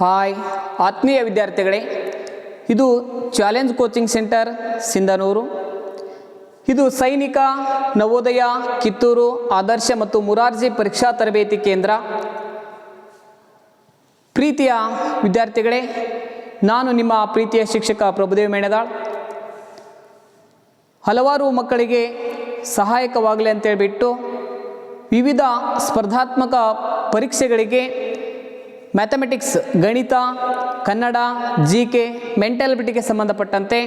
Hi ಆತ್ಮೀಯ ವಿದ್ಯಾರ್ಥಿಗಳೇ, ಇದು ಚಾಲೆಂಜ್ ಕೋಚಿಂಗ್ ಸೆಂಟರ್ ಸಿಂಧನೂರು. ಇದು ಸೈನಿಕ ನವೋದಯ ಕಿತ್ತೂರು ಆದರ್ಶ ಮತ್ತು ಮುರಾರ್ಜಿ ಪರೀಕ್ಷಾ ತರಬೇತಿ ಕೇಂದ್ರ. ಪ್ರೀತಿಯ ವಿದ್ಯಾರ್ಥಿಗಳೇ, ನಾನು ನಿಮ್ಮ ಪ್ರೀತಿಯ ಶಿಕ್ಷಕ ಪ್ರಭುದೇವ ಮೇಣದಾಳ್. ಹಲವಾರು ಮಕ್ಕಳಿಗೆ ಸಹಾಯಕವಾಗಲಿ ಅಂತೇಳ್ಬಿಟ್ಟು ವಿವಿಧ ಸ್ಪರ್ಧಾತ್ಮಕ ಪರೀಕ್ಷೆಗಳಿಗೆ ಮ್ಯಾಥಮೆಟಿಕ್ಸ್ ಗಣಿತ, ಕನ್ನಡ ಜಿ ಕೆ ಮೆಂಟಾಲಿಟಿಗೆ ಸಂಬಂಧಪಟ್ಟಂತೆ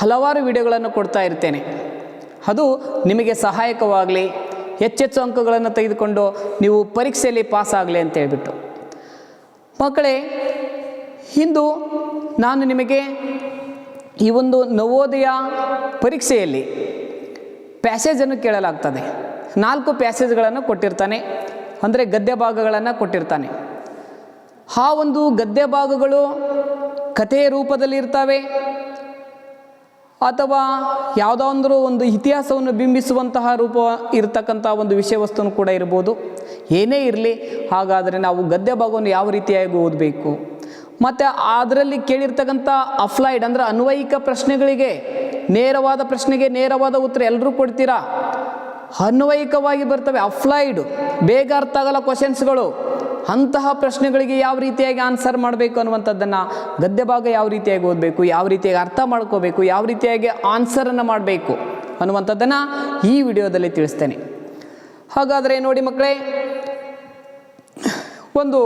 ಹಲವಾರು ವಿಡಿಯೋಗಳನ್ನು ಕೊಡ್ತಾ ಇರ್ತೇನೆ. ಅದು ನಿಮಗೆ ಸಹಾಯಕವಾಗಲಿ ಹೆಚ್ಚೆಚ್ಚು ಅಂಕಗಳನ್ನು ತೆಗೆದುಕೊಂಡು ನೀವು ಪರೀಕ್ಷೆಯಲ್ಲಿ ಪಾಸ್ ಆಗಲಿ ಅಂತ ಹೇಳ್ಬಿಟ್ಟು. ಮಕ್ಕಳೇ, ಇಂದು ನಾನು ನಿಮಗೆ ಈ ಒಂದು ನವೋದಯ ಪರೀಕ್ಷೆಯಲ್ಲಿ ಪ್ಯಾಸೇಜನ್ನು ಕೇಳಲಾಗ್ತದೆ. ನಾಲ್ಕು ಪ್ಯಾಸೇಜ್ಗಳನ್ನು ಕೊಟ್ಟಿರ್ತಾನೆ, ಅಂದರೆ ಗದ್ಯ ಭಾಗಗಳನ್ನು ಕೊಟ್ಟಿರ್ತಾನೆ. ಆ ಒಂದು ಗದ್ಯ ಭಾಗಗಳು ಕಥೆಯ ರೂಪದಲ್ಲಿ ಇರ್ತವೆ. ಅಥವಾ ಯಾವುದಾದ್ರೂ ಒಂದು ಇತಿಹಾಸವನ್ನು ಬಿಂಬಿಸುವಂತಹ ರೂಪ ಇರತಕ್ಕಂಥ ಒಂದು ವಿಷಯ ವಸ್ತುನೂ ಕೂಡ ಇರ್ಬೋದು. ಏನೇ ಇರಲಿ, ಹಾಗಾದರೆ ನಾವು ಗದ್ಯ ಭಾಗವನ್ನು ಯಾವ ರೀತಿಯಾಗಿ ಓದಬೇಕು? ಮತ್ತು ಅದರಲ್ಲಿ ಕೇಳಿರ್ತಕ್ಕಂಥ ಅಫ್ಲೈಡ್ ಅಂದರೆ ಅನ್ವಯಿಕ ಪ್ರಶ್ನೆಗಳಿಗೆ ನೇರವಾದ ಪ್ರಶ್ನೆಗೆ ನೇರವಾದ ಉತ್ತರ ಎಲ್ಲರೂ ಕೊಡ್ತೀರಾ? ಅನ್ವಯಿಕವಾಗಿ ಬರ್ತವೆ ಅಫ್ಲೈಡ್. ಬೇಗ ಅರ್ಥ ಆಗಲ್ಲ ಕ್ವಶನ್ಸ್ಗಳು ಅಂತಹ ಪ್ರಶ್ನೆಗಳಿಗೆ ಯಾವ ರೀತಿಯಾಗಿ ಆನ್ಸರ್ ಮಾಡಬೇಕು ಅನ್ನುವಂಥದ್ದನ್ನು ಗದ್ಯ ಭಾಗ ಯಾವ ರೀತಿಯಾಗಿ ಓದಬೇಕು, ಯಾವ ರೀತಿಯಾಗಿ ಅರ್ಥ ಮಾಡ್ಕೋಬೇಕು, ಯಾವ ರೀತಿಯಾಗಿ ಆನ್ಸರನ್ನು ಮಾಡಬೇಕು ಅನ್ನುವಂಥದ್ದನ್ನು ಈ ವಿಡಿಯೋದಲ್ಲಿ ತಿಳಿಸ್ತೇನೆ. ಹಾಗಾದರೆ ನೋಡಿ ಮಕ್ಕಳೇ, ಒಂದು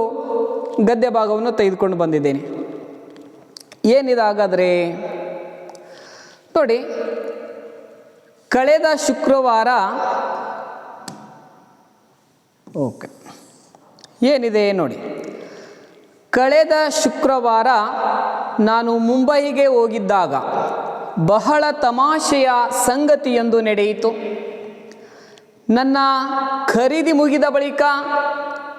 ಗದ್ಯ ಭಾಗವನ್ನು ತೆಗೆದುಕೊಂಡು ಬಂದಿದ್ದೇನೆ. ಏನಿದೆ ಹಾಗಾದರೆ ನೋಡಿ, ಕಳೆದ ಶುಕ್ರವಾರ, ಓಕೆ. ಏನಿದೆ ನೋಡಿ. ಕಳೆದ ಶುಕ್ರವಾರ ನಾನು ಮುಂಬಯಿಗೆ ಹೋಗಿದ್ದಾಗ ಬಹಳ ತಮಾಷೆಯ ಸಂಗತಿಯೊಂದು ನಡೆಯಿತು. ನನ್ನ ಖರೀದಿ ಮುಗಿದ ಬಳಿಕ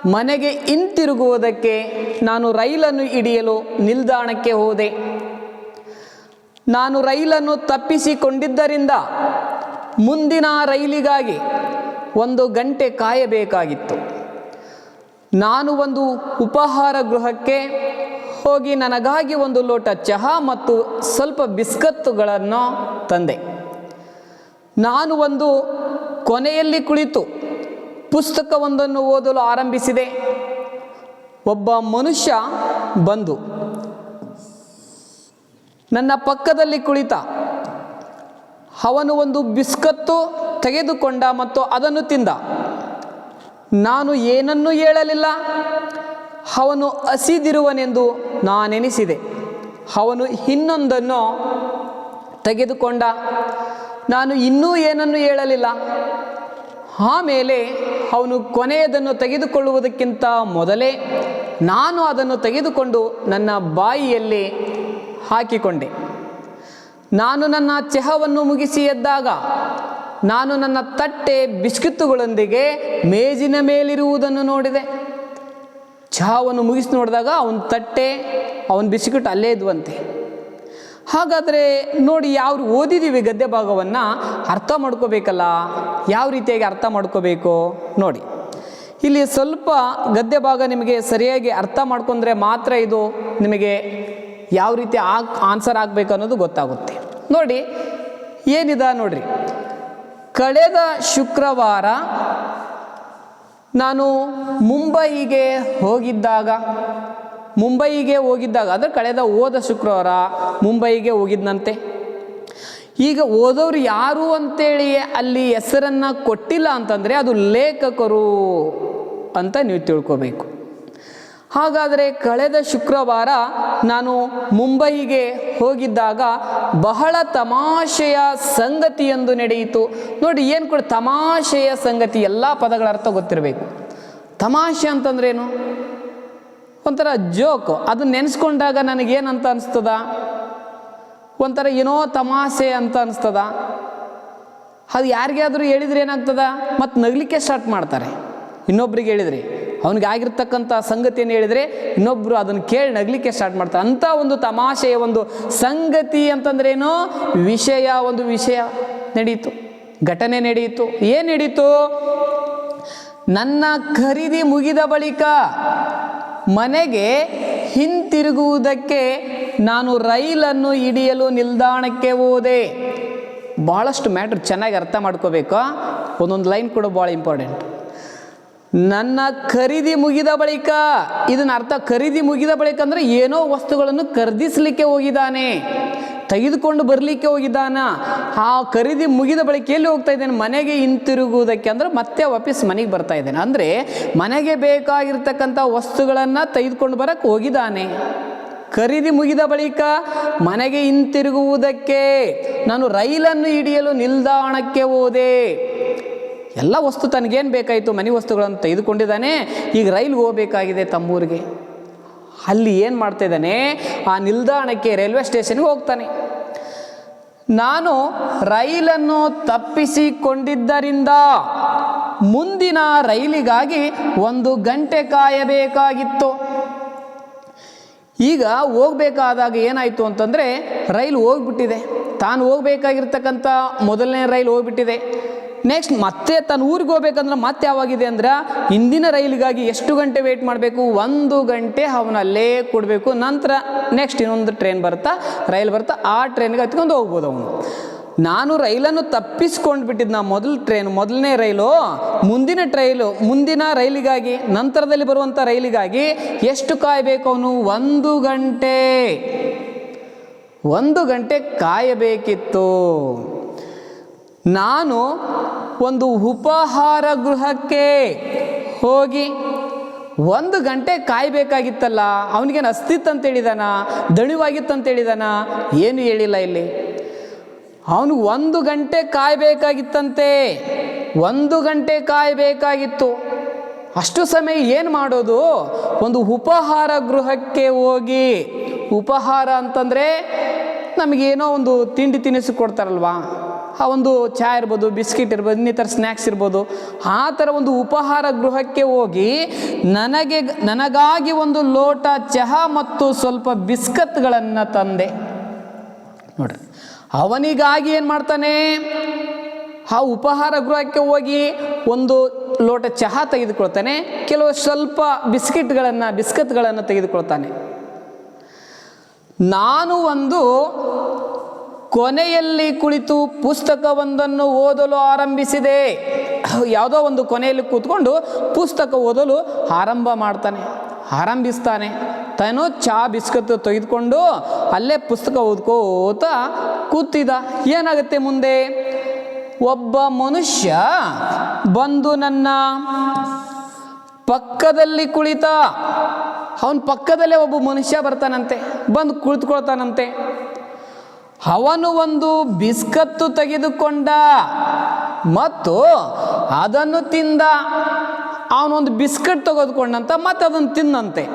ಮನೆಗೆ ಹಿಂತಿರುಗುವುದಕ್ಕೆ ನಾನು ರೈಲನ್ನು ಹಿಡಿಯಲು ನಿಲ್ದಾಣಕ್ಕೆ ಹೋದೆ. ನಾನು ರೈಲನ್ನು ತಪ್ಪಿಸಿಕೊಂಡಿದ್ದರಿಂದ ಮುಂದಿನ ರೈಲಿಗಾಗಿ ಒಂದು ಗಂಟೆ ಕಾಯಬೇಕಾಗಿತ್ತು. ನಾನು ಒಂದು ಉಪಹಾರ ಗೃಹಕ್ಕೆ ಹೋಗಿ ನನಗಾಗಿ ಒಂದು ಲೋಟ ಚಹಾ ಮತ್ತು ಸ್ವಲ್ಪ ಬಿಸ್ಕತ್ತುಗಳನ್ನು ತಂದೆ. ನಾನು ಒಂದು ಕೊನೆಯಲ್ಲಿ ಕುಳಿತು ಪುಸ್ತಕವೊಂದನ್ನು ಓದಲು ಆರಂಭಿಸಿದೆ. ಒಬ್ಬ ಮನುಷ್ಯ ಬಂದು, ನನ್ನ ಪಕ್ಕದಲ್ಲಿ ಕುಳಿತ. ಅವನು ಒಂದು ಬಿಸ್ಕತ್ತು ತೆಗೆದುಕೊಂಡ ಮತ್ತು ಅದನ್ನು ತಿಂದ. ನಾನು ಏನನ್ನೂ ಹೇಳಲಿಲ್ಲ. ಅವನು ಹಸಿದಿರುವನೆಂದು ನಾನೆನಿಸಿದೆ. ಅವನು ಇನ್ನೊಂದನ್ನು ತೆಗೆದುಕೊಂಡ. ನಾನು ಇನ್ನೂ ಏನನ್ನು ಹೇಳಲಿಲ್ಲ. ಆಮೇಲೆ ಅವನು ಕೊನೆಯದನ್ನು ತೆಗೆದುಕೊಳ್ಳುವುದಕ್ಕಿಂತ ಮೊದಲೇ ನಾನು ಅದನ್ನು ತೆಗೆದುಕೊಂಡು ನನ್ನ ಬಾಯಿಯಲ್ಲಿ ಹಾಕಿಕೊಂಡೆ. ನಾನು ನನ್ನ ಚಹವನ್ನು ಮುಗಿಸಿ ಎದ್ದಾಗ ನಾನು ನನ್ನ ತಟ್ಟೆ ಬಿಸ್ಕಿತ್ತುಗಳೊಂದಿಗೆ ಮೇಜಿನ ಮೇಲಿರುವುದನ್ನು ನೋಡಿದೆ. ಚಹಾವನ್ನು ಮುಗಿಸಿ ನೋಡಿದಾಗ ಅವನ ತಟ್ಟೆ, ಅವನ ಬಿಸ್ಕಿಟ್ ಅಲ್ಲೇ ಇದ್ವಂತೆ. ಹಾಗಾದರೆ ನೋಡಿ ಯಾವ ಓದಿದ್ದೀವಿ ಗದ್ಯ ಭಾಗವನ್ನು ಅರ್ಥ ಮಾಡ್ಕೋಬೇಕಲ್ಲ? ಯಾವ ರೀತಿಯಾಗಿ ಅರ್ಥ ಮಾಡ್ಕೋಬೇಕು? ನೋಡಿ. ಇಲ್ಲಿ ಸ್ವಲ್ಪ ಗದ್ಯ ಭಾಗ ನಿಮಗೆ ಸರಿಯಾಗಿ ಅರ್ಥ ಮಾಡ್ಕೊಂಡ್ರೆ ಮಾತ್ರ ಇದು ನಿಮಗೆ ಯಾವ ರೀತಿ ಆಗ್ ಆನ್ಸರ್ ಆಗಬೇಕು ಅನ್ನೋದು ಗೊತ್ತಾಗುತ್ತೆ. ನೋಡಿ, ಏನಿದೆ ನೋಡ್ರಿ. ಕಳೆದ ಶುಕ್ರವಾರ ನಾನು ಮುಂಬೈಗೆ ಹೋಗಿದ್ದಾಗ ಮುಂಬೈಗೆ ಹೋಗಿದ್ದಾಗ, ಅಂದರೆ ಕಳೆದ ಹೋದ ಶುಕ್ರವಾರ ಮುಂಬೈಗೆ ಹೋಗಿದ್ದಂತೆ ಈಗ ಓದೋರು ಯಾರು ಅಂತೇಳಿ ಅಲ್ಲಿ ಹೆಸರನ್ನು ಕೊಟ್ಟಿಲ್ಲ ಅಂತಂದರೆ ಅದು ಲೇಖಕರು ಅಂತ ನೀವು ತಿಳ್ಕೋಬೇಕು. ಹಾಗಾದರೆ ಕಳೆದ ಶುಕ್ರವಾರ ನಾನು ಮುಂಬಯಿಗೆ ಹೋಗಿದ್ದಾಗ ಬಹಳ ತಮಾಷೆಯ ಸಂಗತಿಯೊಂದು ನಡೆಯಿತು. ನೋಡಿ, ಏನು ಕೂಡ ತಮಾಷೆಯ ಸಂಗತಿ, ಎಲ್ಲ ಪದಗಳ ಅರ್ಥ ಗೊತ್ತಿರಬೇಕು. ತಮಾಷೆ ಅಂತಂದ್ರೇನು? ಒಂಥರ ಜೋಕ್ ಅದು ನೆನೆಸ್ಕೊಂಡಾಗ ನನಗೇನಂತ ಅನಿಸ್ತದ? ಒಂಥರ ಏನೋ ತಮಾಷೆ ಅಂತ ಅನಿಸ್ತದ? ಅದು ಯಾರಿಗಾದರೂ ಹೇಳಿದ್ರೆ ಏನಾಗ್ತದ? ಮತ್ತು ನಗಲಿಕ್ಕೆ ಸ್ಟಾರ್ಟ್ ಮಾಡ್ತಾರೆ. ಇನ್ನೊಬ್ರಿಗೆ ಹೇಳಿದ್ರೆ. ಅವನಿಗೆ ಆಗಿರ್ತಕ್ಕಂಥ ಸಂಗತಿಯನ್ನು ಹೇಳಿದರೆ ಇನ್ನೊಬ್ಬರು ಅದನ್ನು ಕೇಳಿ ನಗಲಿಕ್ಕೆ ಸ್ಟಾರ್ಟ್ ಮಾಡ್ತಾರೆ. ಅಂಥ ಒಂದು ತಮಾಷೆಯ ಒಂದು ಸಂಗತಿ ಅಂತಂದ್ರೇನು? ವಿಷಯ, ಒಂದು ವಿಷಯ ನಡೆಯಿತು ಘಟನೆ ನಡೆಯಿತು ಏನು ನಡೀತು? ನನ್ನ ಖರೀದಿ ಮುಗಿದ ಬಳಿಕ ಮನೆಗೆ ಹಿಂತಿರುಗುವುದಕ್ಕೆ ನಾನು ರೈಲನ್ನು ಹಿಡಿಯಲು ನಿಲ್ದಾಣಕ್ಕೆ ಹೋದೆ. ಭಾಳಷ್ಟು ಮ್ಯಾಟ್ರ್ ಚೆನ್ನಾಗಿ ಅರ್ಥ ಮಾಡ್ಕೋಬೇಕು. ಒಂದೊಂದು ಲೈನ್ ಕೂಡ ಭಾಳ ಇಂಪಾರ್ಟೆಂಟ್. ನನ್ನ ಖರೀದಿ ಮುಗಿದ ಬಳಿಕ ಇದನ್ನ ಅರ್ಥ ಖರೀದಿ ಮುಗಿದ ಬಳಿಕ ಅಂದರೆ ಏನೋ ವಸ್ತುಗಳನ್ನು ಖರೀದಿಸಲಿಕ್ಕೆ ಹೋಗಿದ್ದಾನೆ, ತೆಗೆದುಕೊಂಡು ಬರಲಿಕ್ಕೆ ಹೋಗಿದ್ದಾನ. ಆ ಖರೀದಿ ಮುಗಿದ ಬಳಿಕ ಎಲ್ಲಿ ಹೋಗ್ತಾ ಇದ್ದೇನೆ? ಮನೆಗೆ ಹಿಂತಿರುಗುವುದಕ್ಕೆ ಅಂದ್ರೆ ಮತ್ತೆ ವಾಪಸ್ ಮನೆಗೆ ಬರ್ತಾ ಇದ್ದೇನೆ. ಅಂದರೆ ಮನೆಗೆ ಬೇಕಾಗಿರ್ತಕ್ಕಂಥ ವಸ್ತುಗಳನ್ನು ತೆಗೆದುಕೊಂಡು ಬರಕ್ಕೆ ಹೋಗಿದ್ದಾನೆ. ಖರೀದಿ ಮುಗಿದ ಬಳಿಕ ಮನೆಗೆ ಹಿಂತಿರುಗುವುದಕ್ಕೆ ನಾನು ರೈಲನ್ನು ಹಿಡಿಯಲು ನಿಲ್ದಾಣಕ್ಕೆ ಹೋದೆ. ಎಲ್ಲ ವಸ್ತು ತನಗೇನು ಬೇಕಾಯಿತು? ಮನೆ ವಸ್ತುಗಳನ್ನು ತೆಗೆದುಕೊಂಡಿದ್ದಾನೆ. ಈಗ ರೈಲ್ಗೆ ಹೋಗಬೇಕಾಗಿದೆ ತಮ್ಮೂರಿಗೆ. ಅಲ್ಲಿ ಏನು ಮಾಡ್ತಾ ಇದ್ದಾನೆ ಆ ನಿಲ್ದಾಣಕ್ಕೆ ರೈಲ್ವೆ ಸ್ಟೇಷನ್ಗೆ ಹೋಗ್ತಾನೆ. ನಾನು ರೈಲನ್ನು ತಪ್ಪಿಸಿಕೊಂಡಿದ್ದರಿಂದ ಮುಂದಿನ ರೈಲಿಗಾಗಿ ಒಂದು ಗಂಟೆ ಕಾಯಬೇಕಾಗಿತ್ತು. ಈಗ ಹೋಗ್ಬೇಕಾದಾಗ ಏನಾಯಿತು ಅಂತಂದರೆ ರೈಲು ಹೋಗ್ಬಿಟ್ಟಿದೆ. ತಾನು ಹೋಗ್ಬೇಕಾಗಿರ್ತಕ್ಕಂಥ ಮೊದಲನೇ ರೈಲು ಹೋಗ್ಬಿಟ್ಟಿದೆ. ನೆಕ್ಸ್ಟ್ ಮತ್ತೆ ತನ್ನ ಊರಿಗೆ ಹೋಗ್ಬೇಕಂದ್ರೆ ಮತ್ತೆ ಯಾವಾಗಿದೆ ಅಂದ್ರೆ ಹಿಂದಿನ ರೈಲಿಗಾಗಿ ಎಷ್ಟು ಗಂಟೆ ವೇಟ್ ಮಾಡಬೇಕು? ಒಂದು ಗಂಟೆ ಅವನಲ್ಲೇ ಕೊಡಬೇಕು. ನಂತರ ನೆಕ್ಸ್ಟ್ ಇನ್ನೊಂದು ಟ್ರೈನ್ ಬರ್ತಾ ರೈಲ್ ಬರ್ತಾ ಆ ಟ್ರೈನ್ಗೆ ಹತ್ಕೊಂಡು ಹೋಗ್ಬೋದು ಅವನು. ನಾನು ರೈಲನ್ನು ತಪ್ಪಿಸ್ಕೊಂಡು ನಾ ಮೊದಲು ಟ್ರೈನ್ ಮೊದಲನೇ ರೈಲು. ಮುಂದಿನ ಟ್ರೈಲು ಮುಂದಿನ ರೈಲಿಗಾಗಿ, ನಂತರದಲ್ಲಿ ಬರುವಂಥ ರೈಲಿಗಾಗಿ ಎಷ್ಟು ಕಾಯಬೇಕು ಅವನು? ಒಂದು ಗಂಟೆ. ಒಂದು ಗಂಟೆ ಕಾಯಬೇಕಿತ್ತು. ನಾನು ಒಂದು ಉಪಹಾರ ಗೃಹಕ್ಕೆ ಹೋಗಿ ಒಂದು ಗಂಟೆ ಕಾಯಬೇಕಾಗಿತ್ತಲ್ಲ, ಅವನಿಗೇನು ಅಸ್ತಿತ್ತು ಅಂತ ಹೇಳಿದಾನ ದಣಿವಾಗಿತ್ತು ಅಂತ ಹೇಳಿದಾನ ಏನು ಹೇಳಿಲ್ಲ ಇಲ್ಲಿ. ಅವನು ಒಂದು ಗಂಟೆ ಕಾಯಬೇಕಾಗಿತ್ತಂತೆ, ಒಂದು ಗಂಟೆ ಕಾಯಬೇಕಾಗಿತ್ತು. ಅಷ್ಟು ಸಮಯ ಏನು ಮಾಡೋದು? ಒಂದು ಉಪಹಾರ ಗೃಹಕ್ಕೆ ಹೋಗಿ, ಉಪಹಾರ ಅಂತಂದರೆ ನಮಗೇನೋ ಒಂದು ತಿಂಡಿ ತಿನಿಸು ಕೊಡ್ತಾರಲ್ವಾ? ಆ ಒಂದು ಚಹಾ ಇರ್ಬೋದು, ಬಿಸ್ಕಿಟ್ ಇರ್ಬೋದು, ಇನ್ನಿತರ ಸ್ನ್ಯಾಕ್ಸ್ ಇರ್ಬೋದು, ಆ ಥರ ಒಂದು ಉಪಹಾರ ಗೃಹಕ್ಕೆ ಹೋಗಿ ನನಗೆ, ನನಗಾಗಿ ಒಂದು ಲೋಟ ಚಹಾ ಮತ್ತು ಸ್ವಲ್ಪ ಬಿಸ್ಕತ್ಗಳನ್ನು ತಂದೆ. ನೋಡ್ರಿ, ಅವನಿಗಾಗಿ ಏನು ಮಾಡ್ತಾನೆ? ಆ ಉಪಹಾರ ಗೃಹಕ್ಕೆ ಹೋಗಿ ಒಂದು ಲೋಟ ಚಹಾ ತೆಗೆದುಕೊಳ್ತಾನೆ, ಕೆಲವು ಸ್ವಲ್ಪ ಬಿಸ್ಕಿಟ್ಗಳನ್ನು, ಬಿಸ್ಕತ್ಗಳನ್ನು ತೆಗೆದುಕೊಳ್ತಾನೆ. ನಾನು ಒಂದು ಕೊನೆಯಲ್ಲಿ ಕುಳಿತು ಪುಸ್ತಕವೊಂದನ್ನು ಓದಲು ಆರಂಭಿಸಿದೆ. ಯಾವುದೋ ಒಂದು ಕೊನೆಯಲ್ಲಿ ಕೂತ್ಕೊಂಡು ಪುಸ್ತಕ ಓದಲು ಆರಂಭ ಮಾಡ್ತಾನೆ, ಆರಂಭಿಸ್ತಾನೆ. ತಾನು ಚಾ ಬಿಸ್ಕತ್ ತೆಗೆದುಕೊಂಡು ಅಲ್ಲೇ ಪುಸ್ತಕ ಓದ್ಕೋತ ಕೂತಿದ. ಏನಾಗುತ್ತೆ ಮುಂದೆ? ಒಬ್ಬ ಮನುಷ್ಯ ಬಂದು ನನ್ನ ಪಕ್ಕದಲ್ಲಿ ಕುಳಿತ. ಅವನ ಪಕ್ಕದಲ್ಲೇ ಒಬ್ಬ ಮನುಷ್ಯ ಬರ್ತಾನಂತೆ, ಬಂದು ಕುಳಿತುಕೊಳ್ತಾನಂತೆ. ಅವನು ಒಂದು ಬಿಸ್ಕತ್ತು ತೆಗೆದುಕೊಂಡ ಮತ್ತು ಅದನ್ನು ತಿಂದ ಅವನೊಂದು ಬಿಸ್ಕಟ್ ತೆಗೆದುಕೊಂಡಂತ ಮತ್ತು ಅದನ್ನು ತಿನ್ನಂತೆ.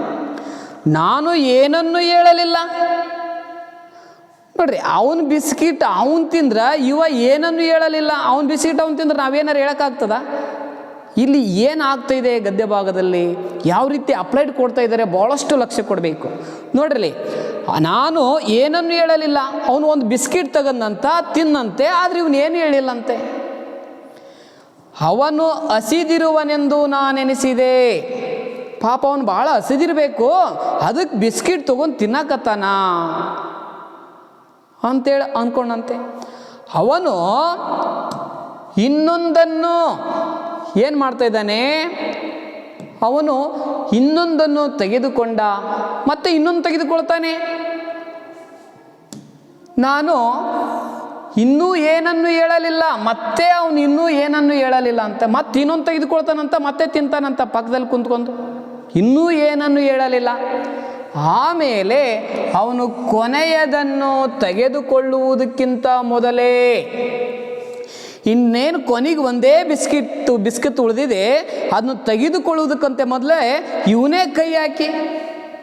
ನಾನು ಏನನ್ನು ಹೇಳಲಿಲ್ಲ. ನೋಡ್ರಿ, ಅವನ ಬಿಸ್ಕಿಟ್ ಅವನು ತಿಂದ್ರೆ ಇವ ಏನನ್ನು ಹೇಳಲಿಲ್ಲ. ಅವನ ಬಿಸ್ಕಿಟ್ ಅವನು ತಿಂದ್ರೆ ನಾವೇನಾರು ಹೇಳೋಕ್ಕಾಗ್ತದ? ಇಲ್ಲಿ ಏನಾಗ್ತಾ ಗದ್ಯ ಭಾಗದಲ್ಲಿ? ಯಾವ ರೀತಿ ಅಪ್ಲೈಡ್ ಕೊಡ್ತಾ ಇದ್ದಾರೆ? ಭಾಳಷ್ಟು ಲಕ್ಷ್ಯ ಕೊಡಬೇಕು. ನೋಡ್ರಿ, ನಾನು ಏನನ್ನು ಹೇಳಲಿಲ್ಲ. ಅವನು ಒಂದು ಬಿಸ್ಕಿಟ್ ತಗೊಂಡಂತ ತಿನ್ನಂತೆ, ಆದರೆ ಇವನು ಏನು ಹೇಳಿಲ್ಲಂತೆ? ಅವನು ಹಸಿದಿರುವನೆಂದು ನಾನೆನಿಸಿದೆ. ಪಾಪ, ಅವನು ಭಾಳ ಹಸಿದಿರಬೇಕು. ಅದಕ್ಕೆ ಬಿಸ್ಕಿಟ್ ತೊಗೊಂಡು ತಿನ್ನಕತ್ತಾನ? ಅಂತೇಳಿ ಅಂದ್ಕೊಂಡಂತೆ ಅವನು ಇನ್ನೊಂದನ್ನು ಏನು ಮಾಡ್ತಾ ಇದ್ದಾನೆ? ಅವನು ಇನ್ನೊಂದನ್ನು ತೆಗೆದುಕೊಂಡ ಮತ್ತೆ ಇನ್ನೊಂದು ತೆಗೆದುಕೊಳ್ತಾನೆ. ನಾನು ಇನ್ನೂ ಏನನ್ನು ಹೇಳಲಿಲ್ಲ, ಮತ್ತೆ ಅವನು ಇನ್ನೂ ಏನನ್ನು ಹೇಳಲಿಲ್ಲ ಅಂತ, ಮತ್ತೆ ಇನ್ನೊಂದು ತೆಗೆದುಕೊಳ್ತಾನಂತ, ಮತ್ತೆ ತಿಂತಾನಂತ ಪಕ್ಕದಲ್ಲಿ ಕುಂತ್ಕೊಂಡು ಇನ್ನೂ ಏನನ್ನು ಹೇಳಲಿಲ್ಲ. ಆಮೇಲೆ ಅವನು ಕೊನೆಯದನ್ನು ತೆಗೆದುಕೊಳ್ಳುವುದಕ್ಕಿಂತ ಮೊದಲೇ ಇನ್ನೇನು ಕೊನೆಗೆ ಒಂದೇ ಬಿಸ್ಕಿಟ್ ಬಿಸ್ಕಿಟ್ ಉಳಿದಿದೆ, ಅದನ್ನು ತೆಗೆದುಕೊಳ್ಳುವುದಕ್ಕಂತೆ ಮೊದಲೇ ಇವನೇ ಕೈ ಹಾಕಿ.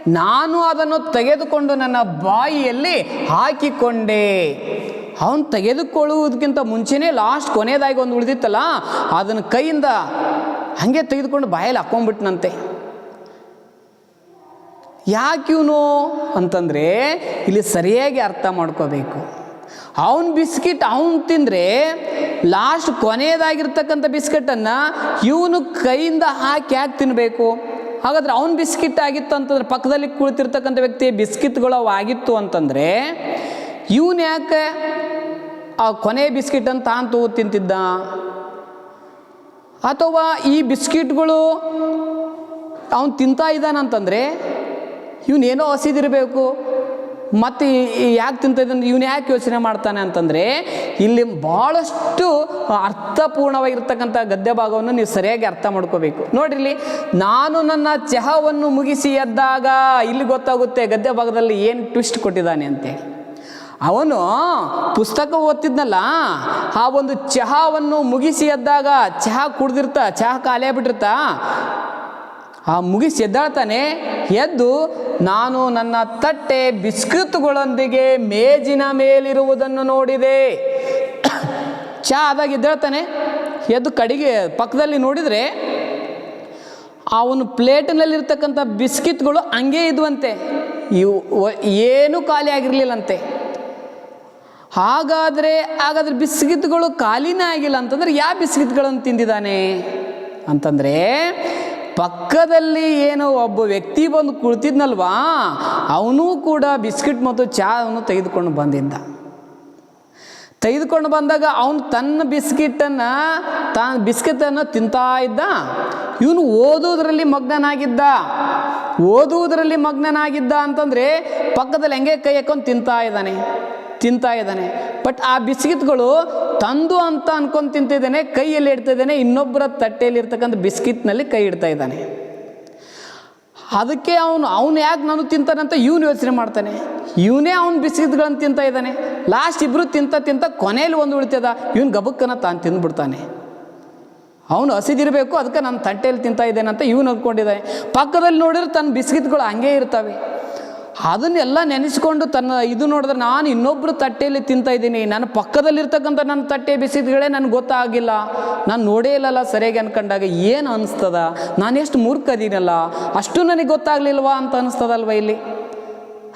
ನಾನು ಅದನ್ನು ತೆಗೆದುಕೊಂಡು ನನ್ನ ಬಾಯಿಯಲ್ಲಿ ಹಾಕಿಕೊಂಡೆ. ಅವನು ತೆಗೆದುಕೊಳ್ಳುವುದಕ್ಕಿಂತ ಮುಂಚೆನೇ ಲಾಸ್ಟ್ ಕೊನೆಯದಾಗಿ ಒಂದು ಉಳಿದಿತ್ತಲ್ಲ, ಅದನ್ನು ಕೈಯಿಂದ ಹಾಗೆ ತೆಗೆದುಕೊಂಡು ಬಾಯಲ್ಲಿ ಹಾಕೊಂಡ್ಬಿಟ್ನಂತೆ. ಯಾಕಿವನು ಅಂತಂದರೆ, ಇಲ್ಲಿ ಸರಿಯಾಗಿ ಅರ್ಥ ಮಾಡ್ಕೋಬೇಕು. ಅವನ ಬಿಸ್ಕಿಟ್ ಅವನು ತಿಂದರೆ ಲಾಸ್ಟ್ ಕೊನೆಯದಾಗಿರ್ತಕ್ಕಂಥ ಬಿಸ್ಕೆಟನ್ನು ಇವನು ಕೈಯಿಂದ ಹಾಕಿ ಯಾಕೆ ತಿನ್ನಬೇಕು ಹಾಗಾದ್ರೆ ಅವನು ಬಿಸ್ಕಿಟ್ ಆಗಿತ್ತು ಅಂತಂದ್ರೆ, ಪಕ್ಕದಲ್ಲಿ ಕುಳಿತಿರ್ತಕ್ಕಂಥ ವ್ಯಕ್ತಿ ಬಿಸ್ಕಿಟ್ಗಳು ಆಗಿತ್ತು ಅಂತಂದರೆ, ಇವನು ಯಾಕೆ ಆ ಕೊನೆ ಬಿಸ್ಕಿಟ್ ಅಂತ ತಾನು ತಗೋ ತಿಂತಿದ್ದ? ಅಥವಾ ಈ ಬಿಸ್ಕಿಟ್ಗಳು ಅವನು ತಿಂತಾ ಇದ್ದಾನಂತಂದರೆ ಇವನೇನೋ ಹಸಿದಿರಬೇಕು? ಮತ್ತು ಯಾಕೆ ತಿಂತ ಇದ್ದಾನೆ? ಇವನು ಯಾಕೆ ಯೋಚನೆ ಮಾಡ್ತಾನೆ ಅಂತಂದರೆ, ಇಲ್ಲಿ ಭಾಳಷ್ಟು ಅರ್ಥಪೂರ್ಣವಾಗಿರ್ತಕ್ಕಂಥ ಗದ್ಯ ಭಾಗವನ್ನು ನೀವು ಸರಿಯಾಗಿ ಅರ್ಥ ಮಾಡ್ಕೋಬೇಕು. ನೋಡ್ರಿ ಇಲ್ಲಿ, ನಾನು ನನ್ನ ಚಹಾವನ್ನು ಮುಗಿಸಿ ಎದ್ದಾಗ ಇಲ್ಲಿ ಗೊತ್ತಾಗುತ್ತೆ ಗದ್ಯ ಭಾಗದಲ್ಲಿ ಏನು ಟ್ವಿಸ್ಟ್ ಕೊಟ್ಟಿದ್ದಾನೆ ಅಂತೆ. ಅವನು ಪುಸ್ತಕ ಓದ್ತಿದ್ನಲ್ಲ, ಆ ಒಂದು ಚಹಾವನ್ನು ಮುಗಿಸಿ ಎದ್ದಾಗ, ಚಹಾ ಕುಡ್ದಿರ್ತ, ಚಹಾ ಖಾಲಿ ಆಗ್ಬಿಟ್ಟಿರ್ತ ಆ ಮುಗಿಸಿ ಎದ್ದಾಳ್ತಾನೆ ಎದ್ದು ನಾನು ನನ್ನ ತಟ್ಟೆ ಬಿಸ್ಕತ್ಗಳೊಂದಿಗೆ ಮೇಜಿನ ಮೇಲಿರುವುದನ್ನು ನೋಡಿದೆ. ಚಾ ಆದಾಗ ಎದ್ದಾಳ್ತಾನೆ, ಎದ್ದು ಕಡೆಗೆ ಪಕ್ಕದಲ್ಲಿ ನೋಡಿದರೆ ಅವನು ಪ್ಲೇಟಿನಲ್ಲಿರ್ತಕ್ಕಂಥ ಬಿಸ್ಕಿತ್ಗಳು ಹಂಗೆ ಇದ್ವಂತೆ. ಇವು ಏನೂ ಖಾಲಿ ಆಗಿರಲಿಲ್ಲಂತೆ. ಹಾಗಾದರೆ, ಹಾಗಾದ್ರೆ ಬಿಸ್ಕಿತ್ಗಳು ಖಾಲಿನೇ ಆಗಿಲ್ಲ ಅಂತಂದ್ರೆ ಯಾವ ಬಿಸ್ಕಿತ್ಗಳನ್ನು ತಿಂದಿದ್ದಾನೆ? ಅಂತಂದರೆ ಪಕ್ಕದಲ್ಲಿ ಏನೋ ಒಬ್ಬ ವ್ಯಕ್ತಿ ಬಂದು ಕುಳಿತಿದ್ನಲ್ವಾ, ಅವನೂ ಕೂಡ ಬಿಸ್ಕಿಟ್ ಮತ್ತು ಚಹಾವನ್ನು ತೆಗೆದುಕೊಂಡು ಬಂದಿದ್ದ ತೆಗೆದುಕೊಂಡು ಬಂದಾಗ ಅವನು ತನ್ನ ಬಿಸ್ಕಿಟನ್ನು ತಾನು ಬಿಸ್ಕಿಟನ್ನು ತಿಂತಾ ಇದ್ದ. ಇವನು ಓದೋದ್ರಲ್ಲಿ ಮಗ್ನನಾಗಿದ್ದ. ಓದುವುದರಲ್ಲಿ ಮಗ್ನನಾಗಿದ್ದ ಅಂತಂದರೆ ಪಕ್ಕದಲ್ಲಿ ಹೆಂಗೆ ಕೈ ಹಾಕೊಂಡು ತಿಂತಾ ಇದ್ದಾನೆ ತಿಂತಾ ಇದ್ದಾನೆ. ಬಟ್ ಆ ಬಿಸ್ಕಿತ್ಗಳು ತಂದು ಅಂತ ಅನ್ಕೊಂಡು ತಿಂತಿದ್ದೇನೆ, ಕೈಯಲ್ಲಿ ಇಡ್ತಾ ಇದ್ದಾನೆ ಇನ್ನೊಬ್ಬರ ತಟ್ಟೆಯಲ್ಲಿ ಇರ್ತಕ್ಕಂಥ ಬಿಸ್ಕಿತ್ನಲ್ಲಿ ಕೈ ಇಡ್ತಾ ಇದ್ದಾನೆ. ಅದಕ್ಕೆ ಅವನು ಅವನು ಯಾಕೆ ನಾನು ತಿಂತಾನಂತ ಇವನು ಯೋಚನೆ ಮಾಡ್ತಾನೆ. ಇವನೇ ಅವನು ಬಿಸ್ಕಿತ್ಗಳನ್ನು ತಿಂತಾ ಇದ್ದಾನೆ. ಲಾಸ್ಟ್ ಇಬ್ಬರು ತಿಂತ ತಿಂತ ಕೊನೆಯಲ್ಲಿ ಒಂದು ಉಳಿತದ, ಇವನು ಗಬಕ್ಕನ ತಾನು ತಿಂದುಬಿಡ್ತಾನೆ. ಅವನು ಹಸಿದಿರಬೇಕು, ಅದಕ್ಕೆ ನಾನು ತಟ್ಟೆಯಲ್ಲಿ ತಿಂತಾ ಇದ್ದೇನೆ ಅಂತ ಇವನು ಅಂದ್ಕೊಂಡಿದ್ದಾನೆ ಪಕ್ಕದಲ್ಲಿ ನೋಡಿದ್ರೆ ತನ್ನ ಬಿಸ್ಕಿತ್ಗಳು ಹಂಗೆ ಇರ್ತವೆ. ಅದನ್ನೆಲ್ಲ ನೆನೆಸ್ಕೊಂಡು ತನ್ನ ಇದು ನೋಡಿದ್ರೆ ನಾನು ಇನ್ನೊಬ್ಬರು ತಟ್ಟೆಯಲ್ಲಿ ತಿಂತಾ ಇದ್ದೀನಿ. ನನ್ನ ಪಕ್ಕದಲ್ಲಿರ್ತಕ್ಕಂಥ ನನ್ನ ತಟ್ಟೆ ಬಿಸಿದ್ಗಳೇ ನನಗೆ ಗೊತ್ತಾಗಿಲ್ಲ. ನಾನು ನೋಡೇ ಇಲ್ಲಲ್ಲ ಸರಿಯಾಗಿ ಅನ್ಕೊಂಡಾಗ ಏನು ಅನಿಸ್ತದ? ನಾನು ಎಷ್ಟು ಮೂರ್ಖ ಅದೀನಲ್ಲ ಅಷ್ಟು ನನಗೆ ಗೊತ್ತಾಗ್ಲಿಲ್ವಾ ಅಂತ ಅನಿಸ್ತದಲ್ವ ಇಲ್ಲಿ?